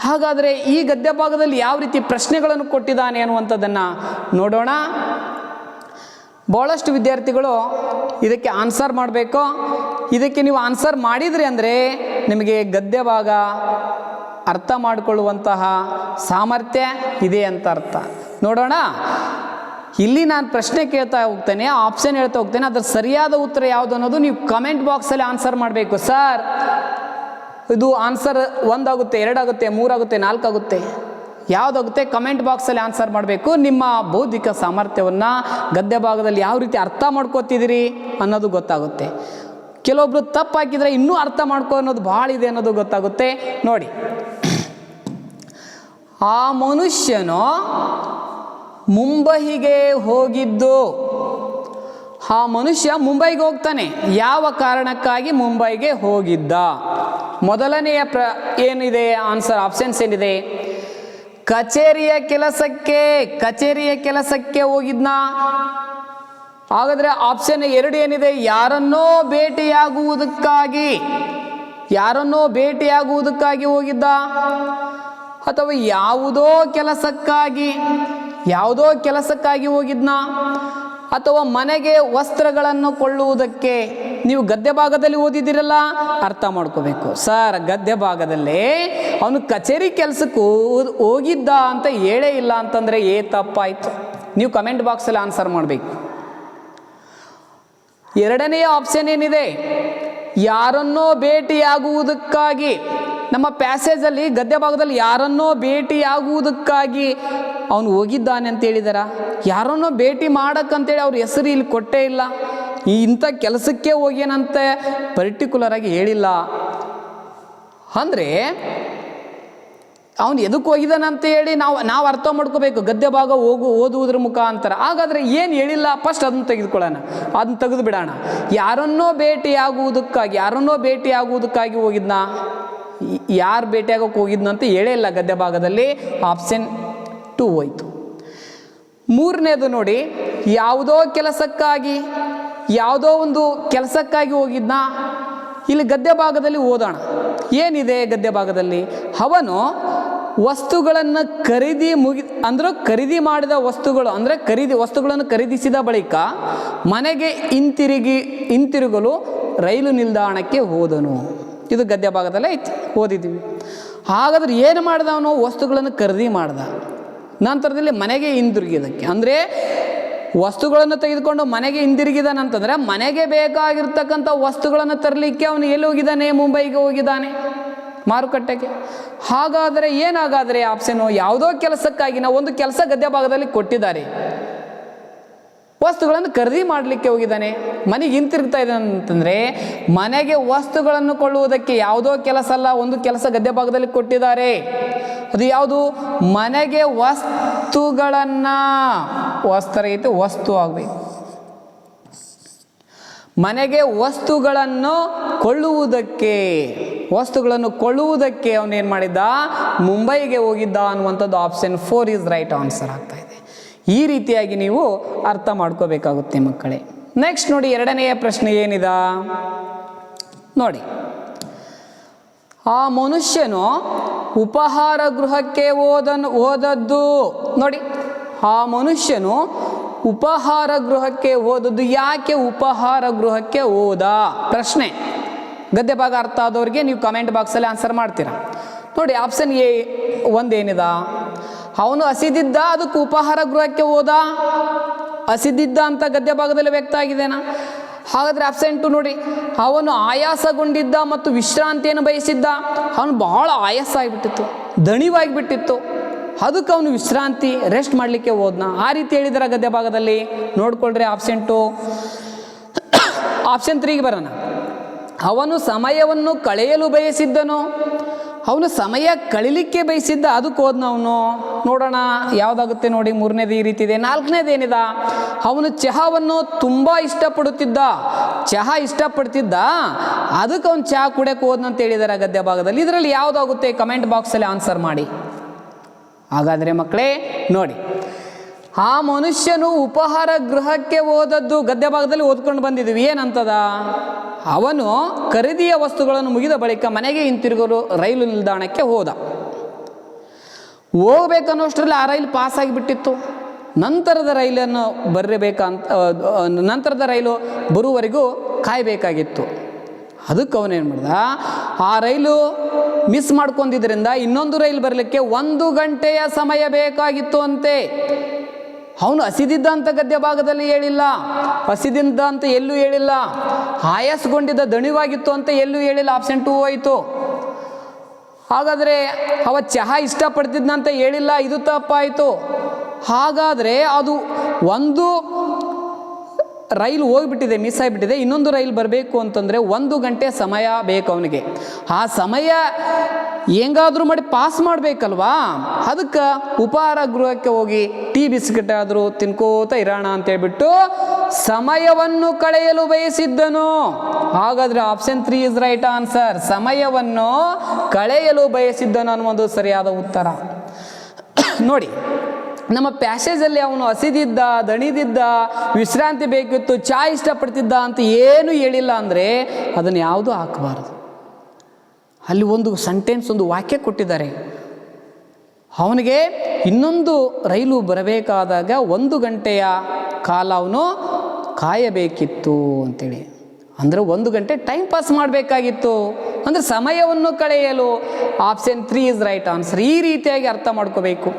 ಹಾಗಾದರೆ ಈ ಗದ್ಯ ಭಾಗದಲ್ಲಿ ಯಾವ ರೀತಿ ಪ್ರಶ್ನೆಗಳನ್ನು ಕೊಟ್ಟಿದ್ದಾನೆ ಅನ್ನುವಂಥದ್ದನ್ನು ನೋಡೋಣ. ಭಾಳಷ್ಟು ವಿದ್ಯಾರ್ಥಿಗಳು ಇದಕ್ಕೆ ಆನ್ಸರ್ ಮಾಡಬೇಕು. ಇದಕ್ಕೆ ನೀವು ಆನ್ಸರ್ ಮಾಡಿದ್ರಿ ಅಂದರೆ ನಿಮಗೆ ಗದ್ಯ ಭಾಗ ಅರ್ಥ ಮಾಡಿಕೊಳ್ಳುವಂತಹ ಸಾಮರ್ಥ್ಯ ಇದೆ ಅಂತ ಅರ್ಥ. ನೋಡೋಣ. ಇಲ್ಲಿ ನಾನು ಪ್ರಶ್ನೆ ಕೇಳ್ತಾ ಹೋಗ್ತೇನೆ ಆಪ್ಷನ್ ಹೇಳ್ತಾ ಹೋಗ್ತೇನೆ, ಅದರ ಸರಿಯಾದ ಉತ್ತರ ಯಾವುದು ಅನ್ನೋದು ನೀವು ಕಮೆಂಟ್ ಬಾಕ್ಸಲ್ಲಿ ಆನ್ಸರ್ ಮಾಡಬೇಕು ಸರ್. ಇದು ಆನ್ಸರ್ ಒಂದಾಗುತ್ತೆ, ಎರಡಾಗುತ್ತೆ, ಮೂರಾಗುತ್ತೆ, ನಾಲ್ಕಾಗುತ್ತೆ. ಯಾವುದಾಗುತ್ತೆ ಕಮೆಂಟ್ ಬಾಕ್ಸಲ್ಲಿ ಆನ್ಸರ್ ಮಾಡಬೇಕು. ನಿಮ್ಮ ಬೌದ್ಧಿಕ ಸಾಮರ್ಥ್ಯವನ್ನು ಗದ್ಯ ಭಾಗದಲ್ಲಿ ಯಾವ ರೀತಿ ಅರ್ಥ ಮಾಡ್ಕೋತಿದ್ದೀರಿ ಅನ್ನೋದು ಗೊತ್ತಾಗುತ್ತೆ. ಕೆಲವೊಬ್ರು ತಪ್ಪಾಕಿದ್ರೆ ಇನ್ನೂ ಅರ್ಥ ಮಾಡ್ಕೋ ಅನ್ನೋದು ಭಾಳ ಇದೆ ಅನ್ನೋದು ಗೊತ್ತಾಗುತ್ತೆ. ನೋಡಿ. ಆ ಮನುಷ್ಯನು ಮುಂಬಹಿಗೆ ಹೋಗಿದ್ದು. ಆ ಮನುಷ್ಯ ಮುಂಬೈಗೆ ಹೋಗ್ತಾನೆ. ಯಾವ ಕಾರಣಕ್ಕಾಗಿ ಮುಂಬೈಗೆ ಹೋಗಿದ್ದ? ಮೊದಲನೆಯ ಪ್ರ, ಏನಿದೆ? ಆನ್ಸರ್ ಆಪ್ಷನ್ಸ್ ಏನಿದೆ? ಕಚೇರಿಯ ಕೆಲಸಕ್ಕೆ ಕಚೇರಿಯ ಕೆಲಸಕ್ಕೆ ಹೋಗಿದ್ನ. ಹಾಗಾದ್ರೆ ಆಪ್ಷನ್ ಎರಡು ಏನಿದೆ? ಯಾರನ್ನೋ ಭೇಟಿಯಾಗುವುದಕ್ಕಾಗಿ ಯಾರನ್ನೋ ಭೇಟಿಯಾಗುವುದಕ್ಕಾಗಿ ಹೋಗಿದ್ದ? ಅಥವಾ ಯಾವುದೋ ಕೆಲಸಕ್ಕಾಗಿ ಯಾವುದೋ ಕೆಲಸಕ್ಕಾಗಿ ಹೋಗಿದ್ನ? ಅಥವಾ ಮನೆಗೆ ವಸ್ತ್ರಗಳನ್ನು ಕೊಳ್ಳುವುದಕ್ಕೆ ನೀವು ಗದ್ಯ ಭಾಗದಲ್ಲಿ ಓದಿದ್ದೀರಲ್ಲ? ಅರ್ಥ ಮಾಡ್ಕೋಬೇಕು. ಸರ್, ಗದ್ಯ ಭಾಗದಲ್ಲಿ ಅವನು ಕಚೇರಿ ಕೆಲಸಕ್ಕೂ ಹೋಗಿದ್ದ ಅಂತ ಹೇಳೇ ಇಲ್ಲ ಅಂತಂದರೆ ಏ ತಪ್ಪಾಯಿತು. ನೀವು ಕಮೆಂಟ್ ಬಾಕ್ಸಲ್ಲಿ ಆನ್ಸರ್ ಮಾಡಬೇಕು. ಎರಡನೆಯ ಆಪ್ಷನ್ ಏನಿದೆ? ಯಾರನ್ನೋ ಭೇಟಿಯಾಗುವುದಕ್ಕಾಗಿ ನಮ್ಮ ಪ್ಯಾಸೇಜಲ್ಲಿ ಗದ್ಯ ಭಾಗದಲ್ಲಿ ಯಾರನ್ನೋ ಭೇಟಿಯಾಗುವುದಕ್ಕಾಗಿ ಅವನು ಹೋಗಿದ್ದಾನೆ ಅಂತ ಹೇಳಿದಾರ? ಯಾರನ್ನೋ ಭೇಟಿ ಮಾಡಕ್ಕಂತೇಳಿ ಅವ್ರ ಹೆಸರು ಇಲ್ಲಿ ಕೊಟ್ಟೇ ಇಲ್ಲ. ಈ ಇಂಥ ಕೆಲಸಕ್ಕೆ ಹೋಗ್ಯಾನಂತೆ ಪರ್ಟಿಕ್ಯುಲರ್ ಆಗಿ ಹೇಳಿಲ್ಲ. ಅಂದರೆ ಅವನು ಎದಕ್ಕೆ ಹೋಗಿದ್ದಾನಂತ ಹೇಳಿ ನಾವು ನಾವು ಅರ್ಥ ಮಾಡ್ಕೋಬೇಕು. ಗದ್ಯ ಭಾಗ ಹೋಗು, ಓದುವುದ್ರ ಮುಖಾಂತರ. ಹಾಗಾದರೆ ಏನು ಹೇಳಿಲ್ಲ? ಫಸ್ಟ್ ಅದನ್ನು ತೆಗೆದುಕೊಳ್ಳೋಣ. ಅದನ್ನ ತೆಗೆದು ಬಿಡೋಣ. ಯಾರನ್ನೋ ಭೇಟಿಯಾಗುವುದಕ್ಕಾಗಿ ಯಾರನ್ನೋ ಭೇಟಿಯಾಗುವುದಕ್ಕಾಗಿ ಹೋಗಿದ್ನ? ಯಾರು ಭೇಟಿಯಾಗೋಕೆ ಹೋಗಿದ್ನು ಅಂತ ಹೇಳೇ ಇಲ್ಲ ಗದ್ಯ ಭಾಗದಲ್ಲಿ. ಆಪ್ಷನ್ ಟೂ ಹೋಯ್ತು. ಮೂರನೇದು ನೋಡಿ, ಯಾವುದೋ ಕೆಲಸಕ್ಕಾಗಿ, ಯಾವುದೋ ಒಂದು ಕೆಲಸಕ್ಕಾಗಿ ಹೋಗಿದ್ನ. ಇಲ್ಲಿ ಗದ್ಯ ಭಾಗದಲ್ಲಿ ಓದೋಣ. ಏನಿದೆ ಗದ್ಯ ಭಾಗದಲ್ಲಿ? ಅವನು ವಸ್ತುಗಳನ್ನು ಖರೀದಿ ಮುಗಿ, ಅಂದ್ರೆ ಖರೀದಿ ಮಾಡಿದ ವಸ್ತುಗಳು, ಅಂದರೆ ಖರೀದಿ, ವಸ್ತುಗಳನ್ನು ಖರೀದಿಸಿದ ಬಳಿಕ ಮನೆಗೆ ಹಿಂತಿರುಗಿ, ಹಿಂತಿರುಗಲು ರೈಲು ನಿಲ್ದಾಣಕ್ಕೆ ಹೋದನು. ಇದು ಗದ್ಯ ಭಾಗದಲ್ಲೇ ಐತಿ, ಓದಿದ್ದೀವಿ. ಹಾಗಾದ್ರೆ ಏನು ಮಾಡ್ದ ಅವನು? ವಸ್ತುಗಳನ್ನು ಖರೀದಿ ಮಾಡ್ದ. ನಂತರದಲ್ಲಿ ಮನೆಗೆ ಹಿಂದಿರುಗಿದಕ್ಕೆ. ಅಂದರೆ ವಸ್ತುಗಳನ್ನು ತೆಗೆದುಕೊಂಡು ಮನೆಗೆ ಹಿಂದಿರುಗಿದಾನಂತಂದರೆ ಮನೆಗೆ ಬೇಕಾಗಿರ್ತಕ್ಕಂಥ ವಸ್ತುಗಳನ್ನು ತರಲಿಕ್ಕೆ ಅವನು ಎಲ್ಲಿ ಹೋಗಿದ್ದಾನೆ? ಮುಂಬೈಗೆ ಹೋಗಿದ್ದಾನೆ, ಮಾರುಕಟ್ಟೆಗೆ. ಹಾಗಾದರೆ ಏನಾಗಾದರೆ ಆಪ್ಷನು? ಯಾವುದೋ ಕೆಲಸಕ್ಕಾಗಿ, ನಾವು ಒಂದು ಕೆಲಸ ಗದ್ಯ ಭಾಗದಲ್ಲಿ ಕೊಟ್ಟಿದ್ದಾರೆ. ವಸ್ತುಗಳನ್ನು ಖರೀದಿ ಮಾಡಲಿಕ್ಕೆ ಹೋಗಿದ್ದಾನೆ. ಮನೆಗೆ ಹಿಂತಿರುಗ್ತಾ ಇದ್ದಾನೆ ಅಂತಂದರೆ, ಮನೆಗೆ ವಸ್ತುಗಳನ್ನು ಕೊಳ್ಳುವುದಕ್ಕೆ ಯಾವುದೋ ಕೆಲಸ ಅಲ್ಲ, ಒಂದು ಕೆಲಸ ಗದ್ದೆ ಭಾಗದಲ್ಲಿ ಕೊಟ್ಟಿದ್ದಾರೆ. ಅದು ಯಾವುದು? ಮನೆಗೆ ವಸ್ತುಗಳನ್ನು ವಸ್ತು ಐತೆ ವಸ್ತು ಆಗಬೇಕು. ಮನೆಗೆ ವಸ್ತುಗಳನ್ನು ಕೊಳ್ಳುವುದಕ್ಕೆ ವಸ್ತುಗಳನ್ನು ಕೊಳ್ಳುವುದಕ್ಕೆ ಅವನೇನು ಮಾಡಿದ್ದ? ಮುಂಬೈಗೆ ಹೋಗಿದ್ದ ಅನ್ನುವಂಥದ್ದು option four is right answer ಆಗ್ತಾ ಇದೆ. ಈ ರೀತಿಯಾಗಿ ನೀವು ಅರ್ಥ ಮಾಡ್ಕೋಬೇಕಾಗುತ್ತೆ ಮಕ್ಕಳೇ. ನೆಕ್ಸ್ಟ್ ನೋಡಿ ಎರಡನೆಯ ಪ್ರಶ್ನೆ ಏನಿದ? ನೋಡಿ. ಆ ಮನುಷ್ಯನು ಉಪಹಾರ ಗೃಹಕ್ಕೆ ಓದನ್, ಓದದ್ದು. ನೋಡಿ. ಆ ಮನುಷ್ಯನು ಉಪಹಾರ ಗೃಹಕ್ಕೆ ಓದದ್ದು ಯಾಕೆ ಉಪಹಾರ ಗೃಹಕ್ಕೆ ಓದ? ಪ್ರಶ್ನೆ. ಗದ್ಯ ಭಾಗ ಅರ್ಥ ಆದವ್ರಿಗೆ ನೀವು ಕಮೆಂಟ್ ಬಾಕ್ಸಲ್ಲಿ ಆನ್ಸರ್ ಮಾಡ್ತೀರಾ. ನೋಡಿ ಆಪ್ಷನ್ ಎ ಒಂದೇನಿದ? ಅವನು ಹಸಿದಿದ್ದ, ಅದಕ್ಕೆ ಉಪಹಾರ ಗೃಹಕ್ಕೆ ಹೋದ. ಹಸಿದಿದ್ದ ಅಂತ ಗದ್ಯ ಭಾಗದಲ್ಲಿ ವ್ಯಕ್ತ ಆಗಿದೆನಾ ಹಾಗಾದ್ರೆ ಅಬ್ಸೆಂಟು ನೋಡಿ, ಅವನು ಆಯಾಸಗೊಂಡಿದ್ದ ಮತ್ತು ವಿಶ್ರಾಂತಿಯನ್ನು ಬಯಸಿದ್ದ, ಅವನು ಬಹಳ ಆಯಾಸ ಆಗಿಬಿಟ್ಟಿತ್ತು ದಣಿವಾಗಿಬಿಟ್ಟಿತ್ತು ಅದಕ್ಕೆ ಅವನು ವಿಶ್ರಾಂತಿ ರೆಸ್ಟ್ ಮಾಡಲಿಕ್ಕೆ ಹೋದ್ನ. ಆ ರೀತಿ ಹೇಳಿದ್ರ ಗದ್ಯ ಭಾಗದಲ್ಲಿ, ನೋಡ್ಕೊಳ್ರಿ ಆಬ್ಸೆಂಟು ಆಪ್ಷನ್ ತ್ರೀಗೆ ಬರೋಣ. ಅವನು ಸಮಯವನ್ನು ಕಳೆಯಲು ಬಯಸಿದ್ದನು. ಅವನು ಸಮಯ ಕಳಿಲಿಕ್ಕೆ ಬಯಸಿದ್ದ ಅದಕ್ಕೆ ಹೋದ್ನ ಅವನು. ನೋಡೋಣ, ಯಾವುದಾಗುತ್ತೆ ನೋಡಿ, ಮೂರನೇದು ಈ ರೀತಿ ಇದೆ. ನಾಲ್ಕನೇದು ಏನಿದ? ಅವನು ಚಹಾವನ್ನು ತುಂಬ ಇಷ್ಟಪಡುತ್ತಿದ್ದ. ಚಹಾ ಇಷ್ಟಪಡ್ತಿದ್ದ. ಅದಕ್ಕೆ ಅವನು ಚಹಾ ಕುಡಿಯಕ್ಕೆ ಹೋದ್ನಂತ ಹೇಳಿದಾರೆ ಗದ್ಯ ಭಾಗದಲ್ಲಿ. ಇದರಲ್ಲಿ ಯಾವುದಾಗುತ್ತೆ? ಕಮೆಂಟ್ ಬಾಕ್ಸಲ್ಲಿ ಆನ್ಸರ್ ಮಾಡಿ. ಹಾಗಾದರೆ ಮಕ್ಕಳೇ, ನೋಡಿ. ಆ ಮನುಷ್ಯನು ಉಪಹಾರ ಗೃಹಕ್ಕೆ ಹೋದದ್ದು ಗದ್ಯ ಭಾಗದಲ್ಲಿ ಓದ್ಕೊಂಡು ಬಂದಿದ್ವಿ. ಏನಂತದ? ಅವನು ಖರೀದಿಯ ವಸ್ತುಗಳನ್ನು ಮುಗಿದ ಬಳಿಕ ಮನೆಗೆ ಹಿಂತಿರುಗಲು ರೈಲು ನಿಲ್ದಾಣಕ್ಕೆ ಹೋದ. ಹೋಗ್ಬೇಕನ್ನೋಷ್ಟರಲ್ಲಿ ಆ ರೈಲು ಪಾಸ್ ಆಗಿಬಿಟ್ಟಿತ್ತು ನಂತರದ ರೈಲನ್ನು ಬರಬೇಕಂತ ನಂತರದ ರೈಲು ಬರುವವರೆಗೂ ಕಾಯಬೇಕಾಗಿತ್ತು. ಅದಕ್ಕೆ ಅವನೇನು ಮಾಡ್ದ? ಆ ರೈಲು ಮಿಸ್ ಮಾಡ್ಕೊಂಡಿದ್ದರಿಂದ ಇನ್ನೊಂದು ರೈಲು ಬರಲಿಕ್ಕೆ ಒಂದು ಗಂಟೆಯ ಸಮಯ ಬೇಕಾಗಿತ್ತು ಅಂತೆ. ಅವನು ಅಂತ ಗದ್ಯ ಭಾಗದಲ್ಲಿ ಹೇಳಿಲ್ಲ. ಹಸಿದಿದ್ದ ಅಂತ ಎಲ್ಲೂ ಹೇಳಿಲ್ಲ. ಆಯಾಸಗೊಂಡಿದ್ದ ದಣಿವಾಗಿತ್ತು ಅಂತ ಎಲ್ಲೂ ಹೇಳಿಲ್ಲ. ಆಪ್ಷನ್ ಟೂ ಹೋಯಿತು. ಹಾಗಾದರೆ ಅವ ಚಹಾ ಇಷ್ಟಪಡ್ತಿದ್ನಂತ ಹೇಳಿಲ್ಲ, ಇದು ತಪ್ಪಾಯಿತು. ಹಾಗಾದರೆ ಅದು ಒಂದು ರೈಲು ಹೋಗಿಬಿಟ್ಟಿದೆ ಮಿಸ್ ಆಗಿಬಿಟ್ಟಿದೆ. ಇನ್ನೊಂದು ರೈಲು ಬರಬೇಕು ಅಂತಂದರೆ ಒಂದು ಗಂಟೆ ಸಮಯ ಬೇಕು ಅವನಿಗೆ. ಆ ಸಮಯ ಹೆಂಗಾದರೂ ಮಾಡಿ ಪಾಸ್ ಮಾಡಬೇಕಲ್ವಾ? ಅದಕ್ಕೆ ಉಪಹಾರ ಗೃಹಕ್ಕೆ ಹೋಗಿ ಟೀ ಬಿಸ್ಕೆಟ್ ಆದರೂ ತಿನ್ಕೋತ ಇರೋಣ ಅಂತೇಳ್ಬಿಟ್ಟು ಸಮಯವನ್ನು ಕಳೆಯಲು ಬಯಸಿದ್ದನು. ಹಾಗಾದರೆ option three is right answer ಸಮಯವನ್ನು ಕಳೆಯಲು ಬಯಸಿದ್ದನು ಅನ್ನೋದು ಸರಿಯಾದ ಉತ್ತರ. ನೋಡಿ ನಮ್ಮ ಪ್ಯಾಸೇಜಲ್ಲಿ ಅವನು ಹಸಿದಿದ್ದ, ದಣಿದಿದ್ದ, ವಿಶ್ರಾಂತಿ ಬೇಕಿತ್ತು, ಚಾ ಇಷ್ಟಪಡ್ತಿದ್ದ ಅಂತ ಏನು ಹೇಳಿಲ್ಲ ಅಂದರೆ ಅದನ್ನು ಯಾವುದೂ ಹಾಕಬಾರ್ದು. ಅಲ್ಲಿ ಒಂದು ಸೆಂಟೆನ್ಸ್ ಒಂದು ವಾಕ್ಯ ಕೊಟ್ಟಿದ್ದಾರೆ. ಅವನಿಗೆ ಇನ್ನೊಂದು ರೈಲು ಬರಬೇಕಾದಾಗ ಒಂದು ಗಂಟೆಯ ಕಾಲ ಅವನು ಕಾಯಬೇಕಿತ್ತು ಅಂತೇಳಿ. ಅಂದರೆ ಒಂದು ಗಂಟೆ ಟೈಮ್ ಪಾಸ್ ಮಾಡಬೇಕಾಗಿತ್ತು. ಅಂದರೆ ಸಮಯವನ್ನು ಕಳೆಯಲು option three is right answer ಈ ರೀತಿಯಾಗಿ ಅರ್ಥ ಮಾಡ್ಕೋಬೇಕು.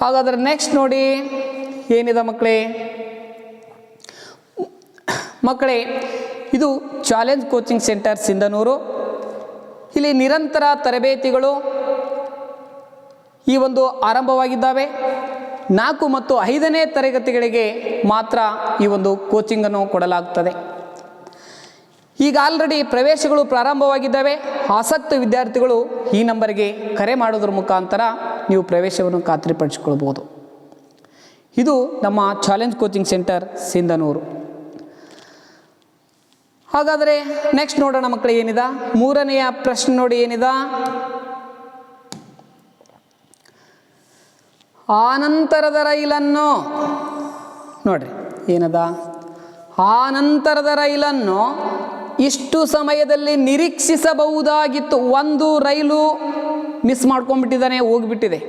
ಹಾಗಾದರೆ ನೆಕ್ಸ್ಟ್ ನೋಡಿ ಏನಿದೆ ಮಕ್ಕಳೇ ಮಕ್ಕಳೇ ಇದು ಚಾಲೆಂಜ್ ಕೋಚಿಂಗ್ ಸೆಂಟರ್ ಸಿಂಧನೂರು. ಇಲ್ಲಿ ನಿರಂತರ ತರಬೇತಿಗಳು ಈ ಒಂದು ಆರಂಭವಾಗಿದ್ದಾವೆ. ನಾಲ್ಕು ಮತ್ತು ಐದನೇ ತರಗತಿಗಳಿಗೆ ಮಾತ್ರ ಈ ಒಂದು ಕೋಚಿಂಗನ್ನು ಕೊಡಲಾಗುತ್ತದೆ ಈಗ ಆಲ್ರೆಡಿ ಪ್ರವೇಶಗಳು ಪ್ರಾರಂಭವಾಗಿದ್ದಾವೆ. ಆಸಕ್ತ ವಿದ್ಯಾರ್ಥಿಗಳು ಈ ನಂಬರ್ಗೆ ಕರೆ ಮಾಡೋದ್ರ ಮುಖಾಂತರ ನೀವು ಪ್ರವೇಶವನ್ನು ಖಾತ್ರಿಪಡಿಸಿಕೊಳ್ಬೋದು. ಇದು ನಮ್ಮ ಚಾಲೆಂಜ್ ಕೋಚಿಂಗ್ ಸೆಂಟರ್ ಸಿಂಧನೂರು. ಹಾಗಾದರೆ ನೆಕ್ಸ್ಟ್ ನೋಡೋಣ ಮಕ್ಕಳು ಏನಿದ? ಮೂರನೆಯ ಪ್ರಶ್ನೆ ನೋಡಿ ಏನಿದ? ಆನಂತರದ ರೈಲನ್ನು ನೋಡ್ರಿ, ಏನದ? ಆನಂತರದ ರೈಲನ್ನು ಇಷ್ಟು ಸಮಯದಲ್ಲಿ ನಿರೀಕ್ಷಿಸಬಹುದಾಗಿತ್ತು. ಒಂದು ರೈಲು ಮಿಸ್ ಮಾಡ್ಕೊಂಡ್ಬಿಟ್ಟಿದ್ದಾನೆ, ಹೋಗಿಬಿಟ್ಟಿದೆ.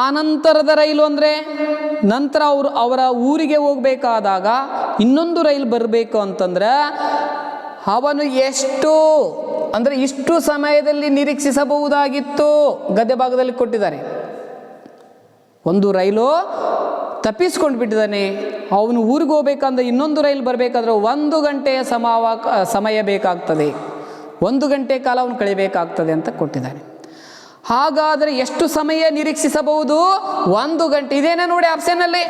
ಆನಂತರದ ರೈಲು ಅಂದರೆ ನಂತರ ಅವರು ಅವರ ಊರಿಗೆ ಹೋಗಬೇಕಾದಾಗ ಇನ್ನೊಂದು ರೈಲು ಬರಬೇಕು ಅಂತಂದ್ರೆ ಅವನು ಎಷ್ಟು, ಅಂದರೆ ಇಷ್ಟು ಸಮಯದಲ್ಲಿ ನಿರೀಕ್ಷಿಸಬಹುದಾಗಿತ್ತು, ಗದ್ದೆ ಭಾಗದಲ್ಲಿ ಕೊಟ್ಟಿದ್ದಾರೆ. ಒಂದು ರೈಲು ತಪ್ಪಿಸ್ಕೊಂಡು ಬಿಟ್ಟಿದ್ದಾನೆ, ಅವನು ಊರಿಗೆ ಹೋಗ್ಬೇಕಂದ್ರೆ ಇನ್ನೊಂದು ರೈಲು ಬರಬೇಕಾದ್ರೆ ಒಂದು ಗಂಟೆಯ ಸಮಾವ, ಸಮಯ ಬೇಕಾಗ್ತದೆ. ಒಂದು ಗಂಟೆ ಕಾಲ ಅವನು ಕಳಿಬೇಕಾಗ್ತದೆ ಅಂತ ಕೊಟ್ಟಿದ್ದಾನೆ. ಹಾಗಾದರೆ ಎಷ್ಟು ಸಮಯ ನಿರೀಕ್ಷಿಸಬಹುದು? ಒಂದು ಗಂಟೆ. ಇದೇನೇ ನೋಡಿ ಆಪ್ಷನ್ನಲ್ಲಿ